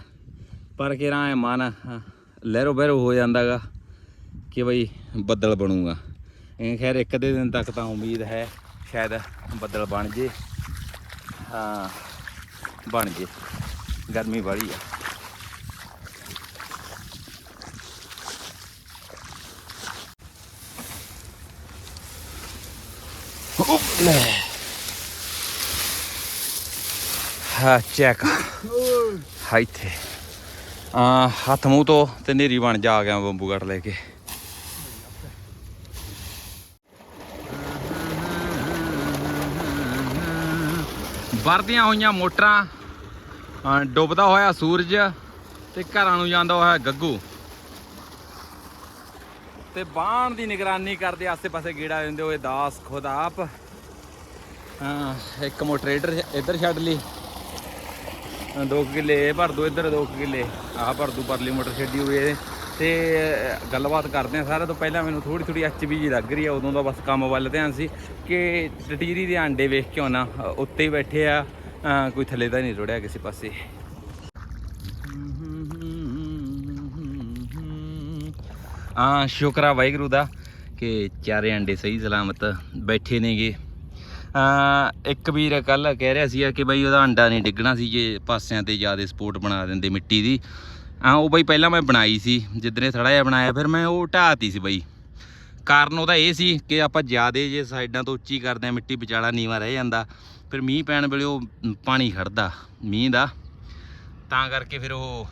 ਪਰ ਕਿਰਾਂ ਐ ਮਨ ਹਾਂ, ਲਹਿਰੋ ਬਹਿਰੋ ਹੋ ਜਾਂਦਾਗਾ ਕਿ ਬਈ ਬੱਦਲ ਬਣੂਗਾ। ਇਹ ਖੈਰ ਇੱਕ ਦੇ ਦਿਨ ਤੱਕ ਤਾਂ ਉਮੀਦ ਹੈ ਸ਼ਾਇਦ ਬੱਦਲ ਬਣ ਜੇ। ਹਾਂ, ਬਣ ਜੇ। ਗਰਮੀ ਬੜੀ ਆ। ਲੈ ਹਾਂ, ਚੈੱਕ। ਹਾਂ, ਇੱਥੇ। ਆ, ਹੱਥ ਮੂੰਹ ਤੋਂ ਤੇ ਨੇਰੀ ਬਣ ਜਾ ਆ ਗਿਆ ਬੰਬੂ ਕੱਟ ਲੈ ਕੇ। ਵਰਦੀਆਂ ਹੋਈਆਂ ਮੋਟਰਾਂ ਡੁੱਬਦਾ ਹੋਇਆ ਸੂਰਜ ਤੇ ਘਰਾਂ ਨੂੰ ਜਾਂਦਾ ਹੋਇਆ ਗੱਗੂ। ਤੇ ਬਾਣ ਦੀ ਨਿਗਰਾਨੀ ਕਰਦੇ ਆਸੇ-ਪਾਸੇ ਗੇੜਾ ਦਿੰਦੇ ਹੋਏ ਦਾਸ ਖੁਦ ਆਪ। ਇੱਕ ਮੋਟਰ ਇੱਧਰ ਛੱਡ ਲਈ। ਦੋ ਕੁ ਕਿੱਲੇ, ਇਹ ਭਰ ਦੋ ਇੱਧਰ, ਦੋ ਕੁ ਕਿੱਲੇ। ਆਹ ਭਰ ਦੂ ਪਰਲੀ ਮੋਟਰ ਛੱਡੀ ਹੋਈ ਹੈ। ਤੇ ਗੱਲਬਾਤ ਕਰਦੇ ਆ ਸਾਰਿਆਂ ਤੋਂ। ਪਹਿਲਾਂ ਮੈਨੂੰ ਥੋੜੀ ਥੋੜੀ ਐਚਬੀ ਜੀ ਲੱਗ ਰਹੀ ਆ ਉਦੋਂ ਦਾ ਬਸ ਕੰਮ ਵੱਲ ਧਿਆਨ ਸੀ ਕਿ ਟਟੀਰੀ ਦੇ ਆਂਡੇ ਵੇਖ ਕੇ ਆਉਣਾ। ਉੱਤੇ ਹੀ ਬੈਠੇ ਆ। ਕੋਈ ਥੱਲੇ ਤਾਂ ਨਹੀਂ ਰੁੜਿਆ ਕਿਸੇ ਪਾਸੇ। ਆ ਸ਼ੁਕਰਾ ਵਾਹਿਗੁਰੂ ਦਾ ਕਿ ਚਾਰੇ ਆਂਡੇ ਸਹੀ ਸਲਾਮਤ ਬੈਠੇ ਨੇਗੇ। ਆ ਇੱਕ ਵੀਰ ਕੱਲ ਕਹਿ ਰਿਹਾ ਸੀ ਕਿ ਬਈ ਉਹਦਾ ਅੰਡਾ ਨਹੀਂ ਡਿੱਗਣਾ ਸੀ ਜੇ ਪਾਸਿਆਂ ਤੇ ਜ਼ਿਆਦਾ ਸਪੋਰਟ ਬਣਾ ਦਿੰਦੇ ਮਿੱਟੀ ਦੀ। ਆ ਉਹ ਬਈ ਪਹਿਲਾਂ ਮੈਂ ਬਣਾਈ ਸੀ ਜਿੱਦਨੇ ਥੜਾ ਜਿਹਾ ਬਣਾਇਆ, ਫਿਰ ਮੈਂ ਉਹ ਢਾਤੀ ਸੀ ਬਈ। ਕਾਰਨ ਉਹਦਾ ਇਹ ਸੀ ਕਿ ਆਪਾਂ ਜ਼ਿਆਦਾ ਜੇ ਸਾਈਡਾਂ ਤੋਂ ਉੱਚੀ ਕਰਦੇ ਆ ਮਿੱਟੀ ਵਿਚਾਲਾ ਨੀਵਾ ਰਹਿ ਜਾਂਦਾ। ਫਿਰ ਮੀਂਹ ਪੈਣ ਵੇਲੇ ਉਹ ਪਾਣੀ ਖੜਦਾ ਮੀਂਹ ਦਾ। ਤਾਂ ਕਰਕੇ ਫਿਰ ਉਹ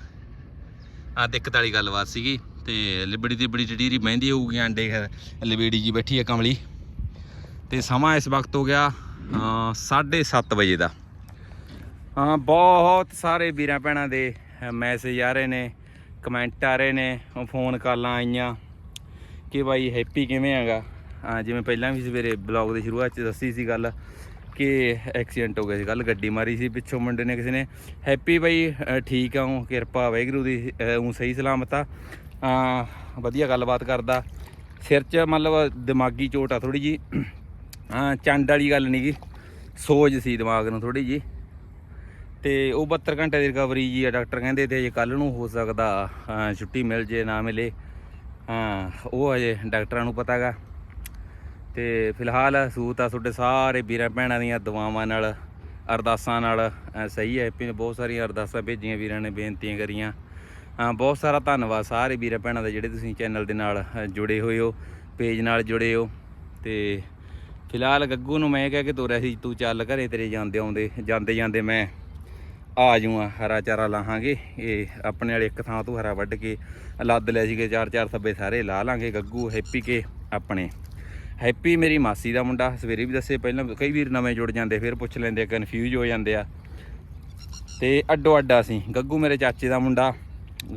ਆ ਦਿੱਕਤ ਵਾਲੀ ਗੱਲਬਾਤ ਸੀਗੀ ਤੇ ਲਿਬੜੀ ਦੀ ਬੜੀ ਟਟੀਰੀ ਮਹਿੰਦੀ ਹੋਊਗੀ, ਆਂਡੇ ਲਵੇੜੀ ਜੀ ਬੈਠੀ ਆ ਕਮਲੀ। ਤੇ ਸਮਾਂ ਇਸ ਵਕਤ ਹੋ ਗਿਆ 7:30 ਵਜੇ ਦਾ। ਹਾਂ ਬਹੁਤ ਸਾਰੇ ਵੀਰਾਂ ਭੈਣਾਂ ਦੇ ਮੈਸੇਜ ਆ ਰਹੇ ਨੇ ਕਮੈਂਟ ਆ ਰਹੇ ਨੇ ਫੋਨ ਕਾਲਾਂ ਆਈਆਂ ਕਿ ਬਾਈ ਹੈਪੀ ਕਿਵੇਂ ਹੈਗਾ? ਜਿਵੇਂ ਪਹਿਲਾਂ ਵੀ ਸਵੇਰੇ ਬਲੌਗ ਦੇ ਸ਼ੁਰੂਆਤ ਚ ਦੱਸੀ ਸੀ ਗੱਲ ਕਿ ਐਕਸੀਡੈਂਟ ਹੋ ਗਿਆ ਸੀ ਕੱਲ ਗੱਡੀ ਮਾਰੀ ਸੀ ਪਿੱਛੋਂ ਮੁੰਡੇ ਨੇ ਕਿਸੇ ਨੇ। ਹੈਪੀ ਬਾਈ ਠੀਕ ਆ ਹੂੰ ਕਿਰਪਾ ਵਾਹਿਗੁਰੂ ਦੀ ਹੂੰ ਸਹੀ ਸਲਾਮਤ ਆ। ਵਧੀਆ ਗੱਲਬਾਤ ਕਰਦਾ। ਸਿਰ 'ਚ ਮਤਲਬ ਦਿਮਾਗੀ ਚੋਟ ਆ ਥੋੜੀ ਜੀ ਹਾਂ, ਚੰਡ ਵਾਲੀ ਗੱਲ ਨਹੀਂ ਗੀ। ਸੋਜ ਸੀ ਦਿਮਾਗ ਨੂੰ ਥੋੜੀ ਜੀ। ਤੇ ਉਹ 72 ਘੰਟੇ ਦੀ ਰਿਕਵਰੀ ਜੀ ਆ ਡਾਕਟਰ ਕਹਿੰਦੇ ਤੇ ਜੇ ਕੱਲ ਨੂੰ ਹੋ ਸਕਦਾ ਛੁੱਟੀ ਮਿਲ ਜੇ, ਨਾ ਮਿਲੇ। ਹਾਂ, ਉਹ ਅਜੇ ਡਾਕਟਰਾਂ ਨੂੰ ਪਤਾਗਾ ਤੇ ਫਿਲਹਾਲ ਸੂਤ ਆ ਤੁਹਾਡੇ ਸਾਰੇ ਵੀਰਾਂ ਭੈਣਾਂ ਦੀਆਂ, ਦੁਆਵਾਂ ਨਾਲ, ਅਰਦਾਸਾਂ ਨਾਲ। ਸਹੀ ਹੈ ਹੈਪੀ ਬਹੁਤ ਸਾਰੀਆਂ ਅਰਦਾਸਾਂ ਭੇਜੀਆਂ ਵੀਰਾਂ ਨੇ, ਬੇਨਤੀਆਂ ਕਰੀਆਂ। ਬਹੁਤ ਸਾਰਾ ਧੰਨਵਾਦ ਸਾਰੇ ਵੀਰਾਂ ਭੈਣਾਂ ਦਾ, ਜਿਹੜੇ ਤੁਸੀਂ ਚੈਨਲ ਦੇ ਨਾਲ ਜੁੜੇ ਹੋਏ ਹੋ, ਪੇਜ ਨਾਲ ਜੁੜੇ ਹੋ। ਤੇ ਫਿਲਹਾਲ ਗੱਗੂ ਨੂੰ ਮੈਂ ਕਹਿ ਕੇ ਤੋਰਿਆ ਸੀ ਤੂੰ ਚੱਲ ਘਰੇ, ਤੇਰੇ ਜਾਂਦੇ ਆਉਂਦੇ, ਜਾਂਦੇ ਜਾਂਦੇ ਮੈਂ ਆ ਜੂਆਂ ਹਰਾ ਚਾਰਾ ਲਾਹਾਂਗੇ। ਇਹ ਆਪਣੇ ਵਾਲੇ ਇੱਕ ਥਾਂ ਤੋਂ ਹਰਾ ਵੱਢ ਕੇ ਲੱਦ ਲਿਆ ਸੀਗੇ, ਚਾਰ ਚਾਰ ਥੱਬੇ ਸਾਰੇ ਲਾ ਲਾਂਗੇ ਗੱਗੂ, ਹੈਪੀ ਕੇ ਆਪਣੇ। ਹੈਪੀ ਮੇਰੀ ਮਾਸੀ ਦਾ ਮੁੰਡਾ, ਸਵੇਰੇ ਵੀ ਦੱਸੇ ਪਹਿਲਾਂ, ਕਈ ਵੀਰ ਨਵੇਂ ਜੁੜ ਜਾਂਦੇ, ਫਿਰ ਪੁੱਛ ਲੈਂਦੇ ਕਨਫਿਊਜ਼ ਹੋ ਜਾਂਦੇ ਆ। ਤੇ ਅੱਡੋ ਅੱਡਾ ਅਸੀਂ, ਗੱਗੂ ਮੇਰੇ ਚਾਚੇ ਦਾ ਮੁੰਡਾ,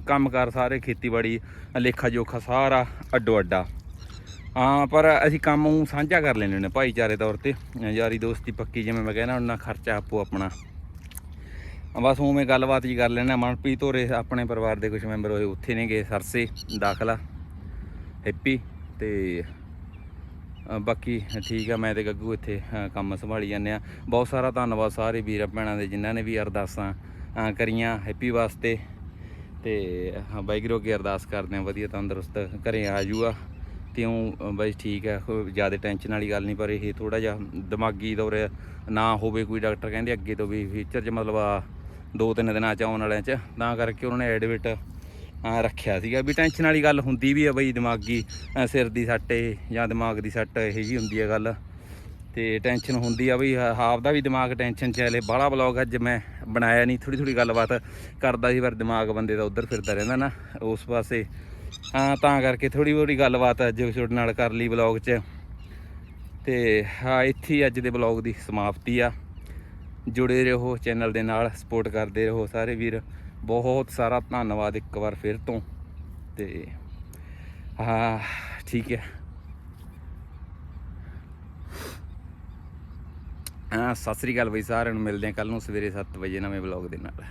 ਕੰਮਕਾਰ ਸਾਰੇ ਖੇਤੀਬਾੜੀ ਲੇਖਾ ਜੋਖਾ ਸਾਰਾ ਅੱਡੋ ਅੱਡਾ ਹਾਂ, ਪਰ ਅਸੀਂ ਕੰਮ ਨੂੰ ਸਾਂਝਾ ਕਰ ਲੈਂਦੇ ਨੇ ਭਾਈਚਾਰੇ ਤੌਰ ਤੇ। ਯਾਰੀ ਦੋਸਤੀ ਪੱਕੀ, ਜਿਵੇਂ ਮੈਂ ਕਹਿੰਦਾ, ਉਹਨਾਂ ਖਰਚਾ ਆਪੋ ਆਪਣਾ। ਬਸ ਉਵੇਂ ਗੱਲਬਾਤ ਜੀ ਕਰ ਲੈਣਾ ਮਨਪ੍ਰੀਤ ਹੋਰੇ ਆਪਣੇ ਪਰਿਵਾਰ ਦੇ ਕੁਝ ਮੈਂਬਰ ਹੋਏ, ਉੱਥੇ ਨੇ ਗਏ ਸਰਸੇ, ਦਾਖਲਾ, ਹੈਪੀ ਤੇ ਬਾਕੀ ਠੀਕ ਆ, ਮੈਂ ਤੇ ਗੱਗੂ ਇੱਥੇ ਕੰਮ ਸੰਭਾਲੀ ਜਾਂਦੇ ਆ ਬਹੁਤ ਸਾਰਾ ਧੰਨਵਾਦ ਸਾਰੇ ਵੀਰ ਭੈਣਾਂ ਦੇ, ਜਿਨ੍ਹਾਂ ਨੇ ਵੀ ਅਰਦਾਸਾਂ ਕਰੀਆਂ ਹੈਪੀ ਵਾਸਤੇ। ਤੇ ਵਾਹਿਗੁਰੂ ਅੱਗੇ ਅਰਦਾਸ ਕਰਦੇ ਆ ਵਧੀਆ ਤੰਦਰੁਸਤ ਘਰੇ ਆ ਜੂਗਾ। ਤੇ ਉਹ ਬਈ ਠੀਕ ਹੈ ਜ਼ਿਆਦਾ ਟੈਨਸ਼ਨ ਵਾਲੀ ਗੱਲ ਨਹੀਂ, ਪਰ ਇਹ ਥੋੜਾ ਜਿਹਾ ਦਿਮਾਗੀ ਦੌਰੇ ਨਾ ਹੋਵੇ ਕੋਈ ਡਾਕਟਰ ਕਹਿੰਦੇ ਅੱਗੇ ਤੋਂ ਵੀ ਫਿਊਚਰ 'ਚ ਮਤਲਬ ਆ ਦੋ ਤਿੰਨ ਦਿਨਾਂ 'ਚ ਆਉਣ ਵਾਲਿਆਂ 'ਚ, ਤਾਂ ਕਰਕੇ ਉਹਨਾਂ ਨੇ ਐਡਮਿਟ ਰੱਖਿਆ ਸੀਗਾ ਵੀ ਟੈਨਸ਼ਨ ਵਾਲੀ ਗੱਲ ਹੁੰਦੀ ਵੀ ਆ ਬਈ ਦਿਮਾਗੀ ਸਿਰ ਦੀ ਸੱਟ ਏ ਜਾਂ ਦਿਮਾਗ ਦੀ ਸੱਟ ਇਹੋ ਜੀ ਹੁੰਦੀ ਆ ਗੱਲ। ਤੇ ਟੈਨਸ਼ਨ ਹੁੰਦੀ ਆ ਬਈ, ਹ- ਹਾਫ ਦਾ ਵੀ ਦਿਮਾਗ ਟੈਨਸ਼ਨ ਚ ਹਲੇ ਬਾਹਲਾ ਬਲੌਗ ਅੱਜ ਮੈਂ ਬਣਾਇਆ ਨਹੀਂ ਥੋੜੀ ਥੋੜੀ ਗੱਲਬਾਤ ਕਰਦਾ ਸੀ, ਪਰ ਦਿਮਾਗ ਬੰਦੇ ਦਾ ਉਧਰ ਫਿਰਦਾ ਰਹਿੰਦਾ ਨਾ, ਉਸ ਪਾਸੇ ਹਾਂ, ਤਾਂ ਕਰਕੇ ਥੋੜੀ ਬਹੁਤੀ ਗੱਲਬਾਤ ਅੱਜ ਤੁਹਾਡੇ ਨਾਲ ਕਰ ਲਈ ਬਲੌਗ 'ਚ। ਤੇ ਹਾਂ, ਇੱਥੇ ਹੀ ਅੱਜ ਦੇ ਬਲੌਗ ਦੀ ਸਮਾਪਤੀ ਆ। ਜੁੜੇ ਰਹੋ ਚੈਨਲ ਦੇ ਨਾਲ ਸਪੋਰਟ ਕਰਦੇ ਰਹੋ ਸਾਰੇ ਵੀਰ। ਬਹੁਤ ਸਾਰਾ ਧੰਨਵਾਦ ਇੱਕ ਵਾਰ ਫਿਰ ਤੋਂ। ਤੇ ਹਾਂ, ਠੀਕ ਹੈ। ਹਾਂ, ਸਤਿ ਸ੍ਰੀ ਅਕਾਲ ਬਈ ਸਾਰਿਆਂ ਨੂੰ, ਮਿਲਦੇ ਹਾਂ ਕੱਲ ਨੂੰ ਸਵੇਰੇ 7 ਵਜੇ ਨਵੇਂ ਬਲੌਗ ਦੇ ਨਾਲ।